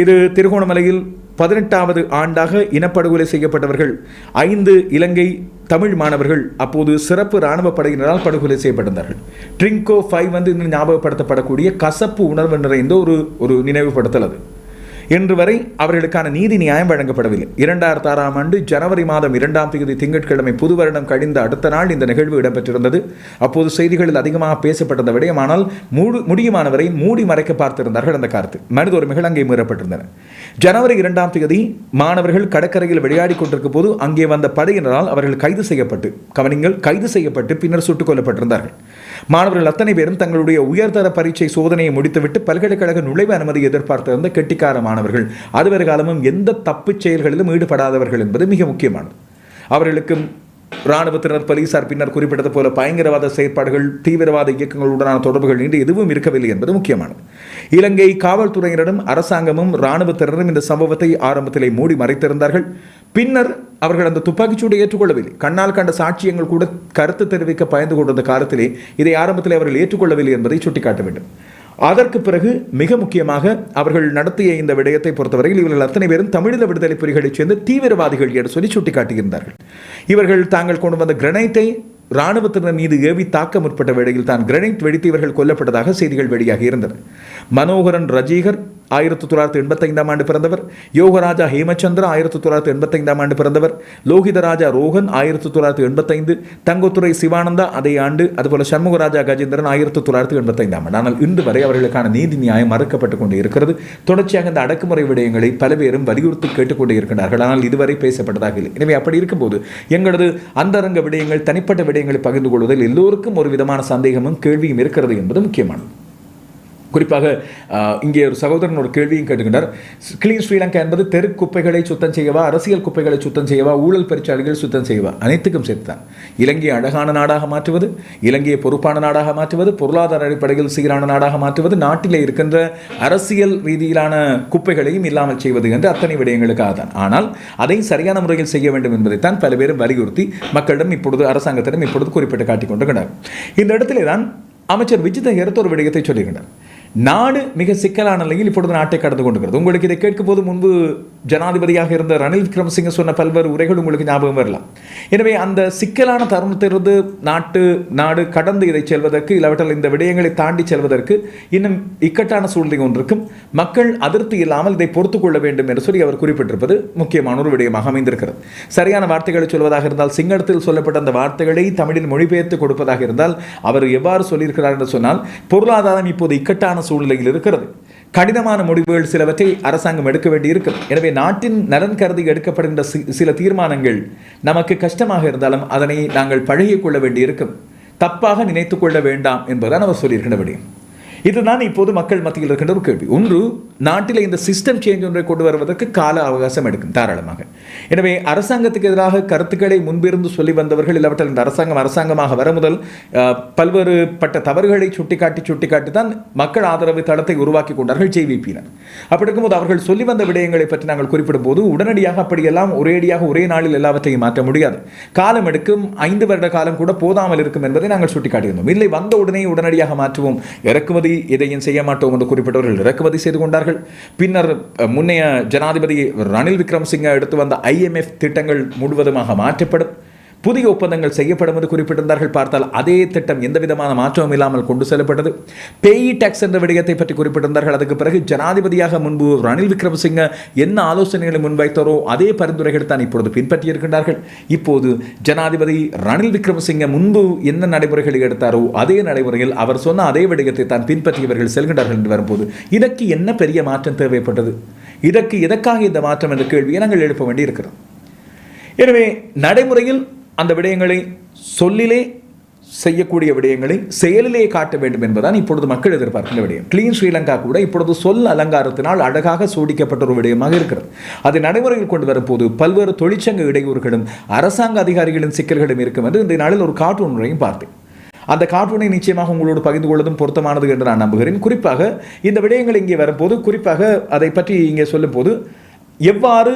இது திருகோணமலையில் பதினெட்டாவது ஆண்டாக இனப்படுகொலை செய்யப்பட்டவர்கள் ஐந்து இலங்கை தமிழ் மாணவர்கள் அப்போது சிறப்பு இராணுவ படையினரால் படுகொலை செய்யப்பட்டிருந்தார்கள். ட்ரிங்கோ ஃபைவ் வந்து இன்னும் ஞாபகப்படுத்தப்படக்கூடிய கசப்பு உணர்வு நிறைந்த ஒரு ஒரு நினைவுபடுத்தல் அது. இன்று வரை அவர்களுக்கான நீதி நியாயம் வழங்கப்படவில்லை. இரண்டாயிரத்தி ஆறாம் ஆண்டு ஜனவரி மாதம் இரண்டாம் தேதி திங்கட்கிழமை புது வருடம் கழிந்த அடுத்த நாள் இந்த நிகழ்வு இடம்பெற்றிருந்தது. அப்போது செய்திகளில் அதிகமாக பேசப்பட்டிருந்த விடயம் ஆனால் மூடு முடியுமானவரை மூடி மறைக்க பார்த்திருந்தார்கள் அந்த காலத்து. மனித உரிமைகள் அங்கே மீறப்பட்டிருந்தன. ஜனவரி இரண்டாம் தேதி மாணவர்கள் கடற்கரையில் விளையாடிக் கொண்டிருக்கும் போது அங்கே வந்த படையினரால் அவர்கள் கைது செய்யப்பட்டு கவனிங்கள் கைது செய்யப்பட்டு பின்னர் சுட்டுக் கொல்லப்பட்டிருந்தார்கள். மாணவர்கள் அத்தனை பேரும் தங்களுடைய உயர்தர பரீட்சை சோதனையை முடித்துவிட்டு பல்கலைக்கழக நுழைவு அனுமதி எதிர்பார்த்திருந்த கெட்டிக்கார மாணவர்கள். அதுவரை காலமும் எந்த தப்புச் செயல்களிலும் ஈடுபடாதவர்கள் என்பது மிக முக்கியமானது. அவர்களுக்கும் இராணுவத்தினர் போலீசார் பின்னர் குறிப்பிட்டது போல பயங்கரவாத செயற்பாடுகள் தீவிரவாத இயக்கங்களுடனான தொடர்புகள் இன்று எதுவும் இருக்கவில்லை என்பது முக்கியமானது. இலங்கை காவல்துறையினரும் அரசாங்கமும் இராணுவத்தினரும் இந்த சம்பவத்தை ஆரம்பத்திலே மூடி மறைத்திருந்தார்கள். பின்னர் அவர்கள் அந்த துப்பாக்கிச்சூடை ஏற்றுக்கொள்ளவில்லை. கண்ணால் கண்ட சாட்சியங்கள் கூட கருத்து தெரிவிக்க பயந்து கொண்டிருந்த காலத்திலே இதை ஆரம்பத்தில் அவர்கள் ஏற்றுக்கொள்ளவில்லை என்பதை சுட்டிக்காட்ட வேண்டும். அதற்கு பிறகு மிக முக்கியமாக அவர்கள் நடத்திய இந்த விடயத்தை பொறுத்தவரையில் இவர்கள் அத்தனை பேரும் தமிழீழ விடுதலை புலிகளைச் சேர்ந்த தீவிரவாதிகள் என்று சொல்லி சுட்டிக்காட்டுகின்றார்கள் இவர்கள் தாங்கள் கொண்டு வந்த கிரனைட்டை இராணுவத்தினர் மீது ஏவி தாக்க முற்பட்ட வேளையில் தான் கிரனைட் வெடித்து இவர்கள் கொல்லப்பட்டதாக செய்திகள் வெளியாகி இருந்தன. மனோகரன் ரஜீகர் ஆயிரத்தி தொள்ளாயிரத்தி எண்பத்தைந்தாம் ஆண்டு பிறந்தவர். யோகராஜா ஹேமச்சந்திரா ஆயிரத்தி தொள்ளாயிரத்தி எண்பத்தைந்தாம் ஆண்டு பிறந்தவர். லோகிதராஜா ரோகன் ஆயிரத்தி தொள்ளாயிரத்தி எண்பத்தைந்து. தங்கத்துறை சிவானந்தா அதே ஆண்டு. அதுபோல சண்முகராஜா கஜேந்திரன் ஆயிரத்தி தொள்ளாயிரத்தி எண்பத்தைந்தாம் ஆண்டு. ஆனால் இன்று வரை அவர்களுக்கான நீதி நியாயம் மறுக்கப்பட்டுக் கொண்டே இருக்கிறது தொடர்ச்சியாக இந்த அடக்குமுறை விடயங்களை பல பேரும் வலியுறுத்தி கேட்டுக்கொண்டே இருக்கிறார்கள் ஆனால் இதுவரை பேசப்பட்டதாக இல்லை. எனவே அப்படி இருக்கும்போது எங்களது அந்தரங்க விடயங்கள் தனிப்பட்ட விடயங்களை பகிர்ந்து கொள்வதில் எல்லோருக்கும் ஒரு விதமான சந்தேகமும் கேள்வியும் இருக்கிறது என்பது முக்கியமானது. குறிப்பாக இங்கே ஒரு சகோதரன் ஒரு கேள்வியும் கேட்டுக்கிட்டார். கிளீன் ஸ்ரீலங்கா என்பது தெரு குப்பைகளை சுத்தம் செய்யவா அரசியல் குப்பைகளை சுத்தம் செய்யவா ஊழல் பெருச்சாளிகள் சுத்தம் செய்யவா? அனைத்துக்கும் சேர்த்துதான். இலங்கையை அழகான நாடாக மாற்றுவது இலங்கையை பொறுப்பான நாடாக மாற்றுவது பொருளாதார அடிப்படையில் சீரான நாடாக மாற்றுவது நாட்டிலே இருக்கின்ற அரசியல் ரீதியிலான குப்பைகளையும் இல்லாமல் செய்வது என்று அத்தனை விடயங்களுக்காக தான். ஆனால் அதை சரியான முறையில் செய்ய வேண்டும் என்பதைத்தான் பல பேரும் வலியுறுத்தி மக்களிடம் இப்பொழுது அரசாங்கத்திடம் இப்பொழுது குறிப்பிட்டு காட்டிக் கொண்டிருக்கிறார் இந்த இடத்திலே தான் அமைச்சர் விஜித ஹெரத் ஒரு விடயத்தை சொல்லுகின்றார் நாடு மிக சிக்கலான நிலையில் இப்பொழுது நாட்டை கடந்து கொண்டிருக்கிறது. உங்களுக்கு இதை கேட்கும் போது முன்பு ஜனாதிபதியாக இருந்த ரணில் விக்ரமசிங்க சொன்ன பல்வேறு உரைகள் உங்களுக்கு ஞாபகம் வரலாம். எனவே அந்த சிக்கலான தருணத்திலிருந்து நாட்டு நாடு கடந்து இதை செல்வதற்கு இல்லாவிட்டால் இந்த விடயங்களை தாண்டி செல்வதற்கு இன்னும் இக்கட்டான சூழ்நிலை ஒன்றிருக்கும். மக்கள் அதிருப்தி இல்லாமல் இதை பொறுத்துக் கொள்ள வேண்டும் என்று சொல்லி அவர் குறிப்பிட்டிருப்பது முக்கியமான ஒரு விடயமாக அமைந்திருக்கிறது. சரியான வார்த்தைகளை சொல்வதாக இருந்தால் சிங்களத்தில் சொல்லப்பட்ட அந்த வார்த்தைகளை தமிழில் மொழிபெயர்த்து கொடுப்பதாக இருந்தால் அவர் எவ்வாறு சொல்லியிருக்கிறார் என்று சொன்னால் பொருளாதாரம் இப்போது இக்கட்டான சூழ்நிலையில் இருக்கிறது. கடினமான முடிவுகள் சிலவற்றை அரசாங்கம் எடுக்க வேண்டியிருக்கும். எனவே நாட்டின் நலன் கருதி எடுக்கப்படுகின்ற சில தீர்மானங்கள் நமக்கு கஷ்டமாக இருந்தாலும் அதனை நாங்கள் பழகிக் கொள்ள வேண்டியிருக்கும். தப்பாக நினைத்துக் கொள்ள வேண்டாம் என்பதுதான் அவர் சொல்லியிருக்கின்ற விடயம். இதுதான் இப்போது மக்கள் மத்தியில் இருக்கின்ற ஒரு கேள்வி. ஒன்று நாட்டில் இந்த சிஸ்டம் சேஞ்ச் ஒன்றை கொண்டு வருவதற்கு கால அவகாசம் எடுக்கும் தாராளமாக. எனவே அரசாங்கத்துக்கு எதிராக கருத்துக்களை முன்பிருந்து சொல்லி வந்தவர்கள் இல்லாவிட்டால் இந்த அரசாங்கம் அரசாங்கமாக வர முதல் பல்வேறு பட்ட தவறுகளை சுட்டிக்காட்டி சுட்டிக்காட்டி தான் மக்கள் ஆதரவு தளத்தை உருவாக்கி கொண்டார்கள் ஜேவிபியினர். அப்படி இருக்கும்போது அவர்கள் சொல்லி வந்த விடயங்களை பற்றி நாங்கள் குறிப்பிடும் போது உடனடியாக அப்படியெல்லாம் ஒரேடியாக ஒரே நாளில் எல்லாவற்றையும் மாற்ற முடியாது. காலம் எடுக்கும் ஐந்து வருட காலம் கூட போதாமல் இருக்கும் என்பதை நாங்கள் சுட்டிக்காட்டியிருந்தோம். இல்லை வந்த உடனே உடனடியாக மாற்றுவோம். இறக்குமதி எதையும் செய்ய மாட்டோம் என்று குறிப்பிட்டவர்கள் இறக்குமதி செய்து கொண்டார்கள். பின்னர் முன்னைய ஜனாதிபதி ரணில் விக்ரமசிங்க எடுத்து வந்த ஐஎம்எஃப் திட்டங்கள் முழுவதுமாக மாற்றப்படும். புதிய ஒப்பந்தங்கள் செய்யப்படும் என்று குறிப்பிட்டிருந்தார்கள். பார்த்தால் அதே திட்டம் எந்த விதமான மாற்றமும் இல்லாமல் கொண்டு செல்லப்பட்டது. பேயி டாக்ஸ் என்ற விடயத்தை பற்றி குறிப்பிட்டிருந்தார்கள். அதுக்கு பிறகு ஜனாதிபதியாக முன்பு ரணில் விக்ரமசிங்க என்ன ஆலோசனைகளை முன்வைத்தாரோ அதே பரிந்துரைகள் தான் இப்பொழுது பின்பற்றியிருக்கின்றார்கள். இப்போது ஜனாதிபதி ரணில் விக்ரமசிங்க முன்பு என்ன நடைமுறைகளை எடுத்தாரோ அதே நடைமுறையில் அவர் சொன்ன அதே விடயத்தை தான் பின்பற்றியவர்கள் செல்கின்றார்கள் என்று வரும்போது இதற்கு என்ன பெரிய மாற்றம் தேவைப்பட்டது? இதற்கு எதற்காக இந்த மாற்றம் என்ற கேள்வியை நாங்கள் எழுப்ப வேண்டியிருக்கிறோம் எனவே நடைமுறையில் அந்த விடயங்களை சொல்லிலே செய்யக்கூடிய விடயங்களை செயலிலே காட்ட வேண்டும் என்பதுதான் இப்பொழுது மக்கள் எதிர்பார்க்கின்ற விடயம். கிளீன் ஸ்ரீலங்கா கூட இப்பொழுது சொல் அலங்காரத்தினால் அழகாக சூடிக்கப்பட்ட ஒரு விடயமாக இருக்கிறது. அதை நடைமுறையில் கொண்டு வரும்போது பல்வேறு தொழிற்சங்க இடையூறுகளும் அரசாங்க அதிகாரிகளின் சிக்கல்களும் இருக்கும் என்று இந்த நாளில் ஒரு கார்ட்டூன் முறையும் பார்த்தேன். அந்த கார்ட்டூனை நிச்சயமாக உங்களோடு பகிர்ந்து கொள்வதும் பொருத்தமானது என்று நான் நம்புகிறேன். குறிப்பாக இந்த விடயங்கள் இங்கே வரும்போது குறிப்பாக அதை பற்றி இங்கே சொல்லும்போது எவ்வாறு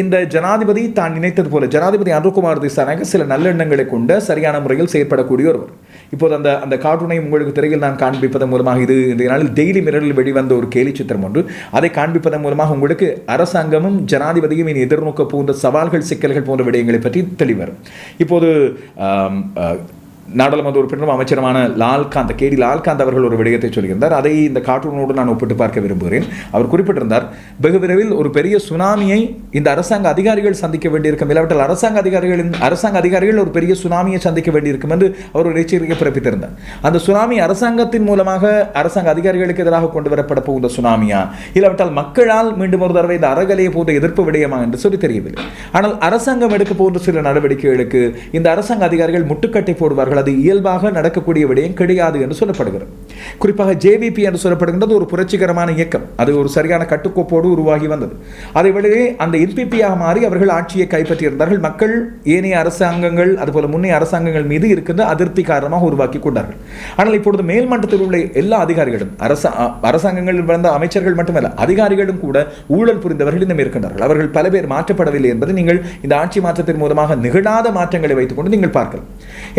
இந்த ஜனாதிபதி தான் நினைத்தது போல ஜனாதிபதி அனுகுமார் திசானாக சில நல்லெண்ணங்களை கொண்ட சரியான முறையில் செயற்படக்கூடிய ஒருவர். இப்போது அந்த அந்த கார்ட்டூனை உங்களுக்கு திரையில் நான் காண்பிப்பதன் மூலமாக இது இந்த நாளில் டெய்லி மிரரில் வெளிவந்த ஒரு கேலி சித்திரம் ஒன்று. அதை காண்பிப்பதன் மூலமாக உங்களுக்கு அரசாங்கமும் ஜனாதிபதியும் இனி எதிர்நோக்க போன்ற சவால்கள் சிக்கல்கள் போன்ற விடயங்களை பற்றி தெளிவரும் இப்போது நாடாளுமன்ற உறுப்பினரும் அமைச்சருமான லால்காந்த் கேடி லால்காந்த் அவர்கள் ஒரு விடயத்தை சொல்லியிருந்தார். அதை இந்த கார்ட்டூனோடு நான் ஒப்பிட்டு பார்க்க விரும்புகிறேன். அவர் குறிப்பிட்டிருந்தார் வெகு விரைவில் ஒரு பெரிய சுனாமியை இந்த அரசாங்க அதிகாரிகள் சந்திக்க வேண்டியிருக்கும். இல்லாவிட்டால் அரசாங்க அதிகாரிகளின் அரசாங்க அதிகாரிகள் ஒரு பெரிய சுனாமியை சந்திக்க வேண்டியிருக்கும் என்று அவர் ஒரு எச்சரிக்கை பிறப்பித்திருந்தார். அந்த சுனாமி அரசாங்கத்தின் மூலமாக அரசாங்க அதிகாரிகளுக்கு எதிராக கொண்டு வரப்பட போகிற சுனாமியா? இல்லாவிட்டால் மக்களால் மீண்டும் ஒரு தடவை இந்த அறகலையை போன்ற எதிர்ப்பு விடயமா என்று சொல்லி தெரியவில்லை. ஆனால் அரசாங்கம் எடுக்க போன்ற சில நடவடிக்கைகளுக்கு இந்த அரசாங்க அதிகாரிகள் முட்டுக்கட்டை போடுவார்கள். அது இயல்பாக நடக்கக்கூடிய விடயம் கிடையாது என்று சொல்லப்படுகிறது. குறிப்பாக ஜேவிபி என்று சொல்லப்படுகின்றது ஒரு புரட்சிகரமான இயக்கம். அது ஒரு சரியான கட்டுக்கோப்போடு உருவாகி வந்தது. அதை வெளியே அந்த என்பிபியாக மாறி அவர்கள் ஆட்சியை கைப்பற்றியிருந்தார்கள். மக்கள் ஏனைய அரசாங்கங்கள் அதுபோல முன்னைய அரசாங்கங்கள் மீது இருக்கின்ற அதிருப்தி காரணமாக உருவாக்கி கொண்டார்கள். ஆனால் இப்பொழுது மேல்மட்டத்தில் உள்ள எல்லா அதிகாரிகளும் அரச அரசாங்கங்களில் வந்த அமைச்சர்கள் மட்டுமல்ல அதிகாரிகளும் கூட ஊழல் புரிந்தவர்கள் இன்னும் இருக்கின்றார்கள். அவர்கள் பல பேர் மாற்றப்படவில்லை என்பதை நீங்கள் இந்த ஆட்சி மாற்றத்தின் மூலமாக நிகழாத மாற்றங்களை வைத்துக்கொண்டு நீங்கள் பார்க்கலாம்.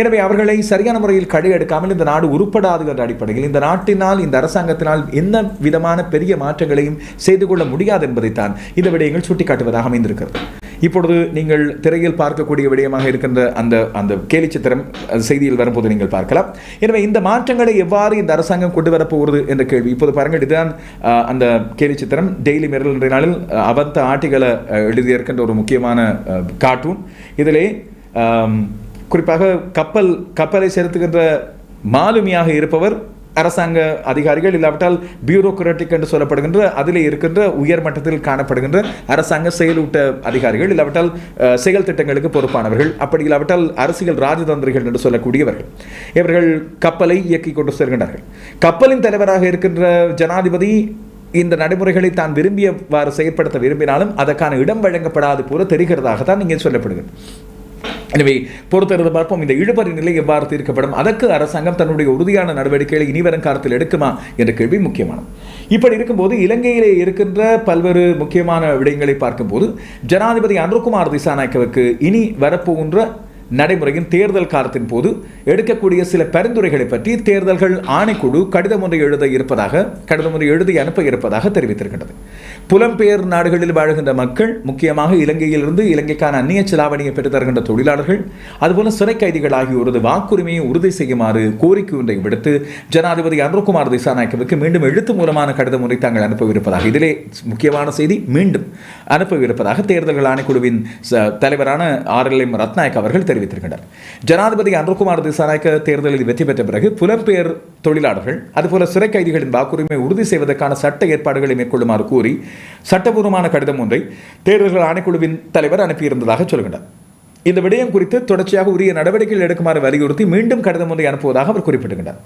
எனவே அவர்கள் சரியான முறையில் கடை எடுக்காமல் இந்த நாடு உருப்படாது என்ற அடிப்படையில் இந்த நாட்டினால் இந்த அரசாங்கத்தினால் என்ன விதமான பெரிய மாற்றங்களையும் செய்து கொள்ள முடியாது என்பதைத்தான் இந்த விடயங்கள் சுட்டிக்காட்டுவதாக அமைந்திருக்கிறது. இப்பொழுது நீங்கள் திரையில் பார்க்கக்கூடிய விடயமாக இருக்கின்ற அந்த அந்த கேலி சித்திரம் செய்தியில் வரும்போது நீங்கள் பார்க்கலாம். எனவே இந்த மாற்றங்களை எவ்வாறு இந்த அரசாங்கம் கொண்டு வரப்போகிறது என்ற கேள்வி. இப்போது பாருங்கள் இதுதான் அந்த கேலி சித்திரம். டெய்லி மிரல் என்ற நாளில் அபத்த அவந்த ஆட்டிகளை எழுதியிருக்கின்ற ஒரு முக்கியமான கார்ட்டூன். இதிலே குறிப்பாக கப்பல் கப்பலை செலுத்துகின்ற மாலுமியாக இருப்பவர் அரசாங்க அதிகாரிகள் இல்லாவிட்டால் பியூரோக்ராட்டிக் என்று சொல்லப்படுகின்ற அதிலே இருக்கின்ற உயர் மட்டத்தில் காணப்படுகின்ற அரசாங்க செயலூட்ட அதிகாரிகள் இல்லாவிட்டால் செயல் திட்டங்களுக்கு பொறுப்பானவர்கள் அப்படி இல்லாவிட்டால் அரசியல் ராஜதந்திரிகள் என்று சொல்லக்கூடியவர்கள். இவர்கள் கப்பலை இயக்கி கொண்டு செல்கின்றார்கள். கப்பலின் தலைவராக இருக்கின்ற ஜனாதிபதி இந்த நடைமுறைகளை தான் விரும்பியவாறு செயற்படுத்த விரும்பினாலும் அதற்கான இடம் வழங்கப்படாது போல தெரிகிறதாக தான் இங்கே சொல்லப்படுகிறது. எனவே பொறுத்திருந்து பார்ப்போம். இந்த இழுபறி நிலை எவ்வாறு தீர்க்கப்படும்? அதற்கு அரசாங்கம் தன்னுடைய உறுதியான நடவடிக்கைகளை இனிவரும் காலத்தில் எடுக்குமா? என்ற கேள்வி முக்கியமானது. இப்படி இருக்கும்போது இலங்கையிலே இருக்கின்ற பல்வேறு முக்கியமான விடயங்களை பார்க்கும்போது ஜனாதிபதி அனுகுமார் திசாநாயக்கவுக்கு இனி வரப்போகின்ற நடைமுறையின் தேர்தல் காலத்தின் போது எடுக்கக்கூடிய சில பரிந்துரைகளை பற்றி தேர்தல்கள் ஆணைக்குழு கடிதம் ஒன்றை எழுத இருப்பதாக கடிதம் ஒன்றை எழுதி அனுப்ப இருப்பதாக தெரிவித்திருக்கின்றது. புலம்பெயர் நாடுகளில் வாழ்கின்ற மக்கள் முக்கியமாக இலங்கையிலிருந்து இலங்கைக்கான அந்நிய செலாவணியை பெற்றுத்தருகின்ற தொழிலாளர்கள் அதுபோல சிறை கைதிகள் ஆகியோரது வாக்குரிமையை உறுதி செய்யுமாறு கோரிக்கை ஒன்றை விடுத்து ஜனாதிபதி அனுர்குமார் திசாநாயக்கவுக்கு மீண்டும் எழுத்து மூலமான கடிதம் ஒன்றை தாங்கள் அனுப்பவிருப்பதாக இதிலே முக்கியமான செய்தி மீண்டும் அனுப்பவிருப்பதாக தேர்தல்கள் ஆணைக்குழுவின் ச- தலைவரான ஆர் எல் எம் ரத்நாயக் அவர்கள் தெரிவித்தார் தெரிவித்திருக்கின்றனர். ஜனாதிபதி அனுர்குமார் திசாநாயக்க தேர்தலில் வெற்றி பெற்ற பிறகு புலம்பெயர் தொழிலாளர்கள் அதுபோல சிறை கைதிகளின் வாக்குரிமை உறுதி செய்வதற்கான சட்ட ஏற்பாடுகளை மேற்கொள்ளுமாறு கூறி சட்டபூர்வமான கடிதம் ஒன்றை தேர்தல்கள் ஆணைக்குழுவின் தலைவர் அனுப்பியிருந்ததாக சொல்கின்றார். இந்த விடயம் குறித்து தொடர்ச்சியாக உரிய நடவடிக்கைகள் எடுக்குமாறு வலியுறுத்தி மீண்டும் கடிதம் ஒன்றை அனுப்புவதாக அவர் குறிப்பிட்டுகின்றார்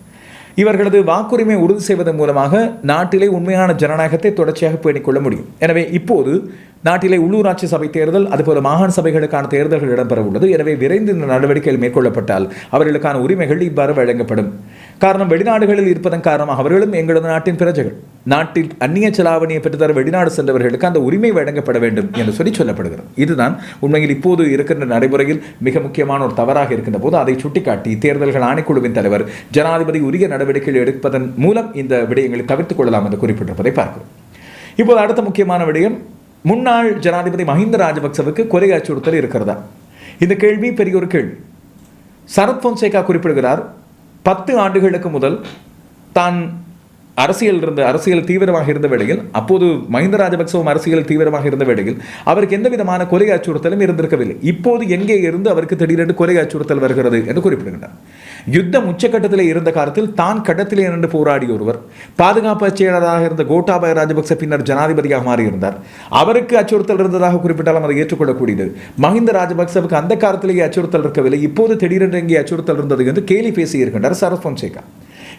இவர்களது வாக்குரிமை உறுதி செய்வதன் மூலமாக நாட்டிலே உண்மையான ஜனநாயகத்தை தொடர்ச்சியாக பேணிக்கொள்ள முடியும். எனவே இப்போது நாட்டிலே உள்ளூராட்சி சபை தேர்தல் அதுபோல மாகாண சபைகளுக்கான தேர்தல்கள் இடம்பெற உள்ளது எனவே விரைந்து இந்த நடவடிக்கைகள் மேற்கொள்ளப்பட்டால் அவர்களுக்கான உரிமைகள் இவ்வாறு வழங்கப்படும். காரணம் வெளிநாடுகளில் இருப்பதன் காரணமாக அவர்களும் எங்களது நாட்டின் பிரஜைகள். நாட்டில் அந்நிய செலாவணியை பெற்றுத்தர வெளிநாடு சென்றவர்களுக்கு அந்த உரிமை வழங்கப்பட வேண்டும் என்று சொல்லி சொல்லப்படுகிறது. இதுதான் உண்மையில் இப்போது இருக்கின்ற நடைமுறையில் மிக முக்கியமான ஒரு தவறாக இருக்கின்ற போது அதை சுட்டிக்காட்டி தேர்தல்கள் ஆணைக்குழுவின் தலைவர் ஜனாதிபதி உரிய நடவடிக்கைகள் எடுப்பதன் மூலம் இந்த விடயங்களை தவிர்த்துக் கொள்ளலாம் என்று குறிப்பிட்டிருப்பதை பார்க்கிறோம். இப்போது அடுத்த முக்கியமான விடயம் முன்னாள் ஜனாதிபதி மஹிந்த ராஜபக்சவுக்கு கொலை அச்சுறுத்தல் இருக்கிறதா? இந்த கேள்வி பெரிய ஒரு கேள்வி. சரத் பொன்சேகா குறிப்பிடுகிறார் பத்து ஆண்டுகளுக்கு முதல் தான் அரசியல் இருந்த அரசியல் தீவிரமாக இருந்த வேளையில் அப்போது மஹிந்த ராஜபக்சவும் அரசியல் தீவிரமாக இருந்த வேளையில் அவருக்கு எந்த விதமான கொலை அச்சுறுத்தலும் இருந்திருக்கவில்லை. இப்போது எங்கே இருந்து அவருக்கு திடீரென்று கொலை அச்சுறுத்தல் வருகிறது என்று குறிப்பிடுகின்றார். யுத்தம் உச்சக்கட்டத்தில் இருந்த காலத்தில் தான் கடத்திலே நின்று போராடிய ஒருவர் பாதுகாப்பு செயலராக இருந்த கோட்டாபாய ராஜபக்ச பின்னர் ஜனாதிபதியாக மாறியிருந்தார். அவருக்கு அச்சுறுத்தல் இருந்ததாக குறிப்பிட்டாலும் அதை ஏற்றுக்கொள்ளக்கூடியது. மஹிந்த ராஜபக்சவுக்கு அந்த காலத்திலேயே அச்சுறுத்தல் இருக்கவில்லை. இப்போது திடீரென்று எங்கே அச்சுறுத்தல் இருந்தது என்று கேலி பேசியிருக்கின்றார் சரத் பொன்சேகா.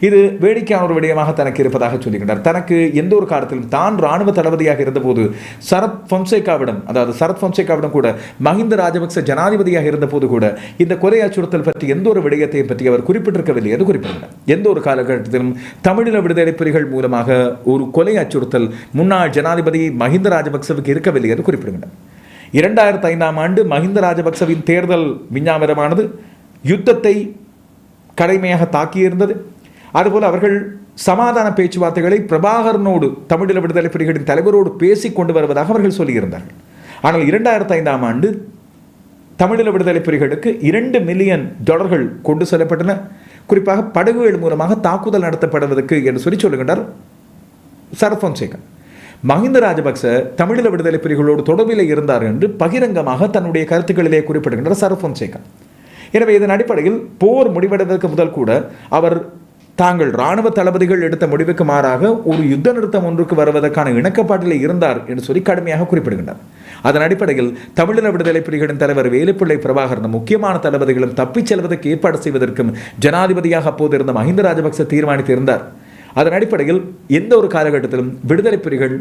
இது வேடிக்கையான ஒரு விடயமாக தனக்கு இருப்பதாக சொல்லுகின்றார். தனக்கு எந்த ஒரு காலத்திலும் தான் ராணுவ தளபதியாக இருந்தபோது சரத் பொன்சேகாவிடம் அதாவது சரத் பொன்சேகாவிடம் கூட மஹிந்த ராஜபக்ச ஜனாதிபதியாக இருந்தபோது கூட இந்த கொலை அச்சுறுத்தல் பற்றி எந்த ஒரு விடயத்தையும் பற்றி அவர் குறிப்பிட்டிருக்கவில்லை என்று குறிப்பிட்டார் எந்த ஒரு காலகட்டத்திலும் தமிழீழ விடுதலை புலிகள் மூலமாக ஒரு கொலை அச்சுறுத்தல் முன்னாள் ஜனாதிபதி மஹிந்த ராஜபக்சவுக்கு இருக்கவில்லை என்று குறிப்பிடுகின்றனர் இரண்டாயிரத்தி ஐந்தாம் ஆண்டு மஹிந்த ராஜபக்சவின் தேர்தல் விஞ்ஞாபனமானது யுத்தத்தை கடமையாக தாக்கியிருந்தது. அதுபோல் அவர்கள் சமாதான பேச்சுவார்த்தைகளை பிரபாகரனோடு தமிழீழ விடுதலை புலிகளின் தலைவரோடு பேசிக் கொண்டு வருவதாக அவர்கள் சொல்லியிருந்தார்கள். ஆனால் இரண்டாயிரத்தி ஐந்தாம் ஆண்டு தமிழீழ விடுதலை புலிகளுக்கு இரண்டு மில்லியன் டாலர்கள் கொண்டு செல்லப்பட்டன. குறிப்பாக படகுகள் மூலமாக தாக்குதல் நடத்தப்படுவதற்கு என்று சொல்லி சொல்லுகின்றார் சரத் மஹிந்த ராஜபக்ச தமிழீழ விடுதலை புலிகளோடு தொடர்பில் இருந்தார் என்று பகிரங்கமாக தன்னுடைய கருத்துக்களிலே குறிப்பிடுகின்றார் சரத் எனவே இதன் அடிப்படையில் போர் முடிவடைவதற்கு முதல் கூட அவர் தாங்கள் இராணுவ தளபதிகள் எடுத்த முடிவுக்கு மாறாக ஒரு யுத்த நிறுத்தம் ஒன்றுக்கு வருவதற்கான இணக்கப்பாட்டில் இருந்தார் என்று சொல்லி கடுமையாக குறிப்பிடுகின்றனர் அதன் அடிப்படையில் தமிழர் விடுதலை புலிகளின் தலைவர் வேலுப்பிள்ளை பிரபாகரன் முக்கியமான தளபதிகளும் தப்பிச் செல்வதற்கு ஏற்பாடு செய்வதற்கும் ஜனாதிபதியாக அப்போது இருந்த மஹிந்த ராஜபக்ச தீர்மானித்திருந்தார். அதன் அடிப்படையில் எந்த ஒரு காலகட்டத்திலும் விடுதலை புலிகள்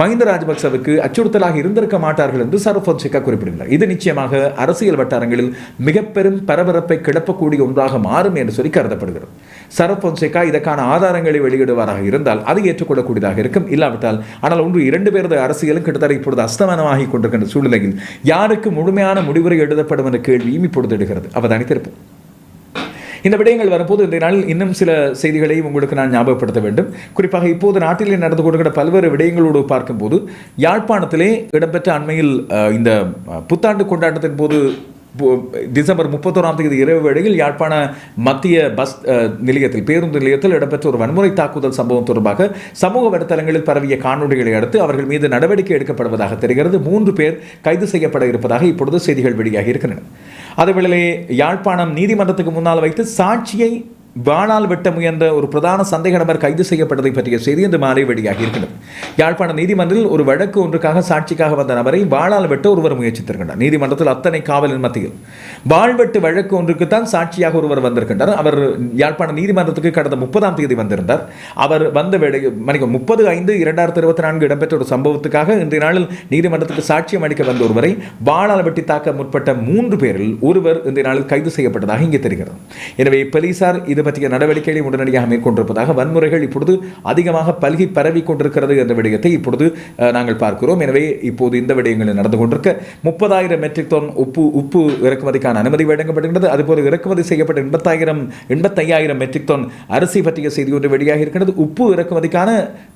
மஹிந்த ராஜபக்சவுக்கு அச்சுறுத்தலாக இருந்திருக்க மாட்டார்கள் என்று சரத் பொன்சேகா குறிப்பிடுகிறார். இது நிச்சயமாக அரசியல் வட்டாரங்களில் மிக பெரும் பரபரப்பை கிளப்பக்கூடிய ஒன்றாக மாறும் என்று சொல்லி கருதப்படுகிறது. சரத் பொன்சேகா இதற்கான ஆதாரங்களை வெளியிடுவாராக இருந்தால் அது ஏற்றுக்கொள்ளக்கூடியதாக இருக்கும். இல்லாவிட்டால் ஆனால் ஒன்று இரண்டு பேரது அரசியலும் கிட்டத்தட்ட இப்பொழுது அஸ்தமனமாகி கொண்டிருக்கின்ற சூழ்நிலையில் யாருக்கு முழுமையான முடிவுரை எழுதப்படும் என்ற கேள்வியும் இப்பொழுது எடுகிறது அவதானித்திருப்போம். இந்த விடயங்கள் வரும்போது இந்த நாளில் இன்னும் சில செய்திகளை உங்களுக்கு நான் ஞாபகப்படுத்த வேண்டும். குறிப்பாக இப்போது நாட்டிலே நடந்து கொண்டிருக்கிற பல்வேறு விடயங்களோடு பார்க்கும்போது யாழ்ப்பாணத்திலே இடம்பெற்ற அண்மையில் இந்த புத்தாண்டு கொண்டாட்டத்தின் போது டிசம்பர் முப்பத்தோராம் தேதி இரவு வேளையில் யாழ்ப்பாண மத்திய பஸ் நிலையத்தில் பேருந்து நிலையத்தில் இடம்பெற்ற ஒரு வன்முறை தாக்குதல் சம்பவம் தொடர்பாக சமூக வலைத்தளங்களில் பரவிய காணொலிகளை அடுத்து அவர்கள் மீது நடவடிக்கை எடுக்கப்படுவதாக தெரிகிறது. மூன்று பேர் கைது செய்யப்பட இருப்பதாக இப்பொழுது செய்திகள் வெளியாகி இருக்கின்றன. அதேவேளை யாழ்ப்பாணம் நீதிமன்றத்துக்கு முன்னால் வைத்து சாட்சியை வாழால் வெட்ட முயன்ற ஒரு பிரதான சந்தேக நபர் கைது செய்யப்பட்டதை பற்றிய செய்தி இந்த மாலை வெளியாக இருக்கிறது. யாழ்ப்பாண நீதிமன்றில் ஒரு வழக்கு ஒன்றுக்காக சாட்சிக்காக வந்த நபரை வாழால் வெட்ட ஒருவர் முயற்சித்திருக்கின்றார் நீதிமன்றத்தில் அத்தனை காவலின் மத்தியில் வாழ்வெட்டு வழக்கு ஒன்றுக்கு தான் சாட்சியாக ஒருவர் வந்திருக்கின்றார் அவர் யாழ்ப்பாண நீதிமன்றத்துக்கு கடந்த முப்பதாம் தேதி வந்திருந்தார். அவர் வந்த வேலை மணிக்கு முப்பது ஐந்து இரண்டாயிரத்தி இருபத்தி நான்கு இடம்பெற்ற ஒரு சம்பவத்துக்காக இன்றைய நாளில் நீதிமன்றத்துக்கு சாட்சியம் அளிக்க வந்த ஒருவரை வாழால் வெட்டி தாக்க முற்பட்ட மூன்று பேரில் ஒருவர் இன்றைய நாளில் கைது செய்யப்பட்டதாக இங்கே தெரிகிறது. எனவே போலீசார் இது பற்றிய நடவடிக்கைகளை உடனடியாக மேற்கொண்டிருப்பதாக வன்முறைகள் இப்பொழுது அதிகமாக பல்கி பரவி கொண்டிருக்கிறது என்ற விடயத்தை இப்பொழுது நாங்கள் பார்க்கிறோம். எனவே இப்போது இந்த விடயங்களில் நடந்து கொண்டிருக்க முப்பதாயிரம் மெட்ரிக் டன் உப்பு உப்பு இறக்குமதிக்கான அனுமதி வழங்கப்படுகிறது அதுபோல இறக்குமதி செய்யப்பட்ட எண்பத்தாயிரம் எண்பத்தையாயிரம் மெட்ரிக் டன் அரிசி பற்றிய செய்தி ஒன்று வெளியாக இருக்கிறது உப்பு இறக்குமதிக்கான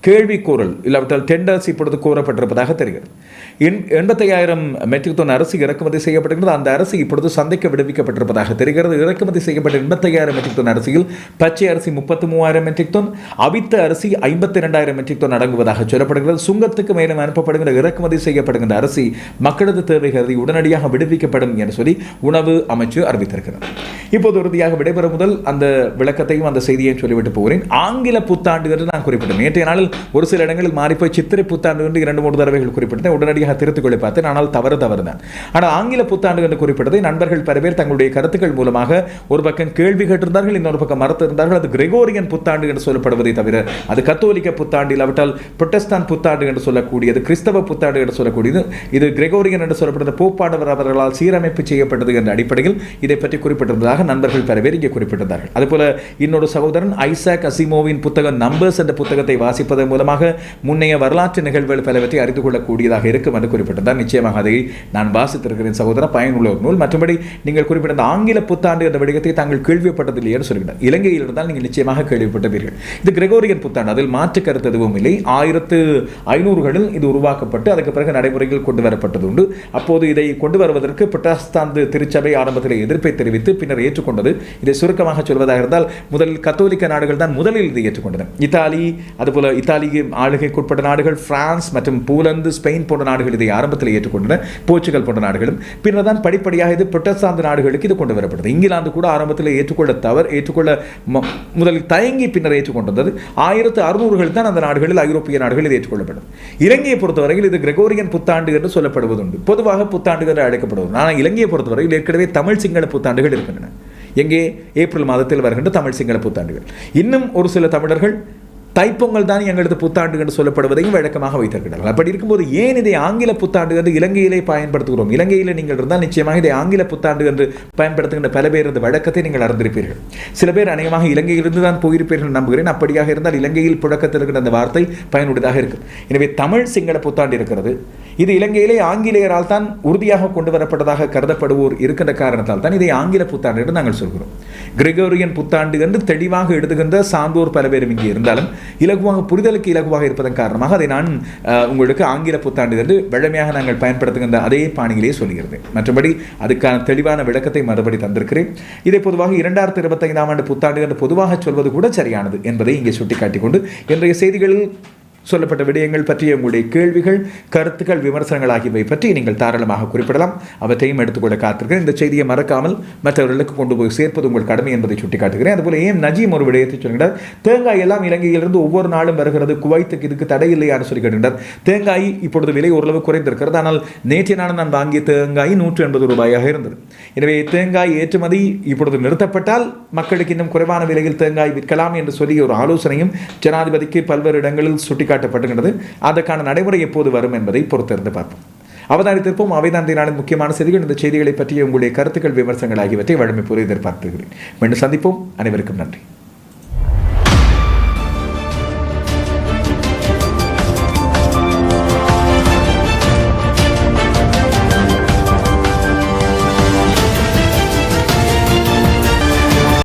கேள்வி கோரல் இல்லாவிட்டால் டெண்டர்ஸ் இப்பொழுது கோரப்பட்டிருப்பதாக தெரிகிறது. எண் எண்பத்தையாயிரம் மெட்ரிக் டன் அரிசி இறக்குமதி செய்யப்படுகிறது. அந்த அரிசி இப்பொழுது சந்தைக்கு விடுவிக்கப்பட்டிருப்பதாக தெரிகிறது. இறக்குமதி செய்யப்பட்ட எண்பத்தையாயிரம் மெட்ரிக் டன் அரிசியில் பச்சை அரிசி முப்பத்தி மூவாயிரம் மெட்ரிக் டன் அவித்த அரிசி ஐம்பத்தி இரண்டாயிரம் மெட்ரிக் டன் அடங்குவதாக சொல்லப்படுகிறது. சுங்கத்துக்கு மேலும் அனுப்பப்படுகிற இறக்குமதி செய்யப்படுகின்ற அரிசி மக்களது தேவை கருதி உடனடியாக விடுவிக்கப்படும் என்று சொல்லி உணவு அமைச்சு அறிவித்திருக்கிறது. இப்போது உறுதியாக விடைபெறும் முதல் அந்த விளக்கத்தையும் அந்த செய்தியையும் சொல்லிவிட்டு போகிறேன். ஆங்கில புத்தாண்டு என்று நான் குறிப்பிட்டேன். நேற்றைய நாளில் ஒரு சில இடங்களில் மாறிப்போய் சித்திரை புத்தாண்டு என்று இரண்டு மூன்று தடவைகள் குறிப்பிட்டேன். உடனடியாக திருத்திக் கொள்ளி பார்த்தேன் ஆனால் தவறு தவறு தான் ஆனால் ஆங்கில புத்தாண்டு என்று குறிப்பிட்டதை நண்பர்கள் பல பேர் தங்களுடைய கருத்துக்கள் மூலமாக ஒரு பக்கம் கேள்வி கேட்டிருந்தார்கள் இன்னொரு பக்கம் மறுத்திருந்தார்கள். அது கிரெகோரியன் புத்தாண்டு என்று சொல்லப்படுவதை தவிர அது கத்தோலிக்க புத்தாண்டு இல்லாவிட்டால் புட்டஸ்தான் புத்தாண்டு என்று சொல்லக்கூடியது கிறிஸ்தவ புத்தாண்டு என்று சொல்லக்கூடியது இது கிரெகோரியன் என்று சொல்லப்படுவது போப்பாண்டவர் அவர்களால் சீரமைப்பு செய்யப்பட்டது என்ற அடிப்படையில் இதை பற்றி குறிப்பிட்டிருந்ததாக நண்பர்கள் பல பேர் இங்கே குறிப்பிட்டிருந்தார்கள். அதுபோல இன்னொரு சகோதரன் ஐசாக் அசிமோவின் புத்தகம் நம்பர்ஸ் என்ற புத்தகத்தை வாசிப்பதன் மூலமாக முன்னைய வரலாற்று நிகழ்வுகள் பலவற்றை அறிந்து கொள்ளக்கூடியதாக இருக்கும் என்று குறிப்பிட்டிருந்தார். நிச்சயமாக அதை நான் வாசித்திருக்கிறேன் சகோதரர். பயனுள்ள ஒரு நூல். மற்றபடி நீங்கள் குறிப்பிட்ட ஆங்கில புத்தாண்டு என்ற விடயத்தை தாங்கள் கேள்விப்பட்டதில்லை என்று சொல்கிறார். இலங்கையில் இருந்தால் நீங்கள் நிச்சயமாக கேள்விப்பட்டவீர்கள் இது கிரெகோரியன் புத்தாண்டு. அதில் மாற்று கருத்து எதுவும் இல்லை. ஆயிரத்து ஐநூறுகளில் இது உருவாக்கப்பட்டு அதுக்கு பிறகு நடைமுறைகள் கொண்டு வரப்பட்டது உண்டு அப்போது இதை கொண்டு வருவதற்கு புட்டஸ்தாந்து திருச்சபை ஆரம்பத்தில் எதிர்ப்பை தெரிவித்து பின்னர் ஏற்றுக்கொண்டது. இதை சுருக்கமாக சொல்வதாக இருந்தால் முதலில் கத்தோலிக்க நாடுகள் தான் முதலில் இதை ஏற்றுக்கொண்டன. இத்தாலி அதுபோல இத்தாலி ஆளுகைக்குட்பட்ட நாடுகள் பிரான்ஸ் மற்றும் போலந்து ஸ்பெயின் போன்ற நாடுகள் இதை ஆரம்பத்தில் ஏற்றுக்கொண்டன. போர்ச்சுகல் போன்ற நாடுகளும். பின்னர் தான் படிப்படியாக இது புட்டஸ்தாந்து நாடுகளுக்கு இது கொண்டு வரப்பட்டது. இங்கிலாந்து கூட ஆரம்பத்தில் ஏற்றுக்கொள்ள தவறு ஏற்றுக்கொள்ள முதலில் தயங்கி பின்னர் ஏற்றுக்கொண்டது ஆயிரத்து அறுநூறுகள் தான் அந்த நாடுகளில் ஐரோப்பிய நாடுகளில் இது ஏற்றுக்கொள்ளப்படும் இலங்கையை பொறுத்தவரையில் இது கிரெகோரியன் புத்தாண்டு என்று சொல்லப்படுவதுண்டு. பொதுவாக புத்தாண்டு என்று அழைக்கப்படுவது. ஆனால் இலங்கையை பொறுத்தவரையில் ஏற்கனவே தமிழ் சிங்கள புத்தாண்டுகள் இருக்கின்றன. எங்கே? ஏப்ரல் மாதத்தில் வருகின்ற தமிழ் சிங்கள புத்தாண்டுகள். இன்னும் ஒரு சில தமிழர்கள் தைப்பொங்கல் தான் எங்களது புத்தாண்டு என்று சொல்லப்படுவதையும் வழக்கமாக வைத்திருக்கிறார்கள். அப்படி இருக்கும்போது ஏன் இதை ஆங்கில புத்தாண்டு என்று இலங்கையிலே பயன்படுத்துகிறோம்? இலங்கையில் நீங்கள் இருந்தால் நிச்சயமாக இதை ஆங்கில புத்தாண்டு என்று பயன்படுத்துகின்ற பல பேர் இந்த வழக்கத்தை நீங்கள் அறிந்திருப்பீர்கள். சில பேர் அநேகமாக இலங்கையிலிருந்து தான் போயிருப்பீர்கள் நம்புகிறேன். அப்படியாக இருந்தால் இலங்கையில் புழக்கத்தில் இருக்கிற அந்த வார்த்தை பயனுடையதாக இருக்கும். எனவே தமிழ் சிங்கள புத்தாண்டு இருக்கிறது. இது இலங்கையிலே ஆங்கிலேயரால் தான் உறுதியாக கொண்டு வரப்பட்டதாக கருதப்படுவோர் இருக்கின்ற காரணத்தால் தான் இதை ஆங்கில புத்தாண்டு என்று நாங்கள் சொல்கிறோம். கிரிகோரியன் புத்தாண்டு என்று தெளிவாக எழுதுகின்ற சான்றோர் பல பேரும் இங்கே இருந்தாலும் இலகுவாக புரிதலுக்கு இலகுவாக இருப்பதன் காரணமாக அதை நான் உங்களுக்கு ஆங்கில புத்தாண்டு என்று வழமையாக நாங்கள் பயன்படுத்துகின்ற அதே பாணியிலே சொல்கிறது மற்றபடி அதுக்கான தெளிவான விளக்கத்தை மறுபடி தந்திருக்கிறேன். இதை பொதுவாக இரண்டாயிரத்தி இருபத்தைந்தாம் ஆண்டு புத்தாண்டு என்று பொதுவாக சொல்வது கூட சரியானது என்பதை இங்கே சுட்டிக்காட்டிக் கொண்டு இன்றைய செய்திகளில் சொல்லப்பட்ட விடயங்கள் பற்றிய உங்களுடைய கேள்விகள் கருத்துக்கள் விமர்சனங்கள் ஆகியவை பற்றி நீங்கள் தாராளமாக குறிப்பிடலாம். அவற்றையும் எடுத்துக்கொள்ள காத்திருக்கிறேன். இந்த செய்தியை மறக்காமல் மற்றவர்களுக்கு கொண்டு போய் சேர்ப்பது உங்கள் கடமை என்பதை சுட்டிக்காட்டுகிறேன். அதுபோல ஏன் நஜீம் ஒரு விடயத்தை சொல்கிறார்? தேங்காய் எல்லாம் இலங்கையிலிருந்து ஒவ்வொரு நாளும் வருகிறது. குவைத்துக்கு இதுக்கு தடை இல்லையான்னு சொல்லி தேங்காய் இப்பொழுது விலை ஓரளவு குறைந்திருக்கிறது. ஆனால் நேற்று நாள் நான் வாங்கிய தேங்காய் நூற்று எண்பது ரூபாயாக இருந்தது. எனவே தேங்காய் ஏற்றுமதி இப்பொழுது நிறுத்தப்பட்டால் மக்களுக்கு இன்னும் குறைவான விலையில் தேங்காய் விற்கலாம் என்று சொல்லி ஒரு ஆலோசனையும் ஜனாதிபதிக்கு பல்வேறு இடங்களில் சுட்டிக்காட்டப்பட்டுகிறது அதற்கான நடைமுறை எப்போது வரும் என்பதை பொறுத்திருந்து பார்ப்போம். அவதானித்திருப்போம். அவைதான் நாளின் முக்கியமான செய்திகள். இந்த செய்திகளை பற்றிய உங்களுடைய கருத்துக்கள் விமர்சனங்கள் ஆகியவற்றை வழமை புரிய எதிர்பார்த்துகிறேன் மீண்டும் சந்திப்போம். அனைவருக்கும் நன்றி.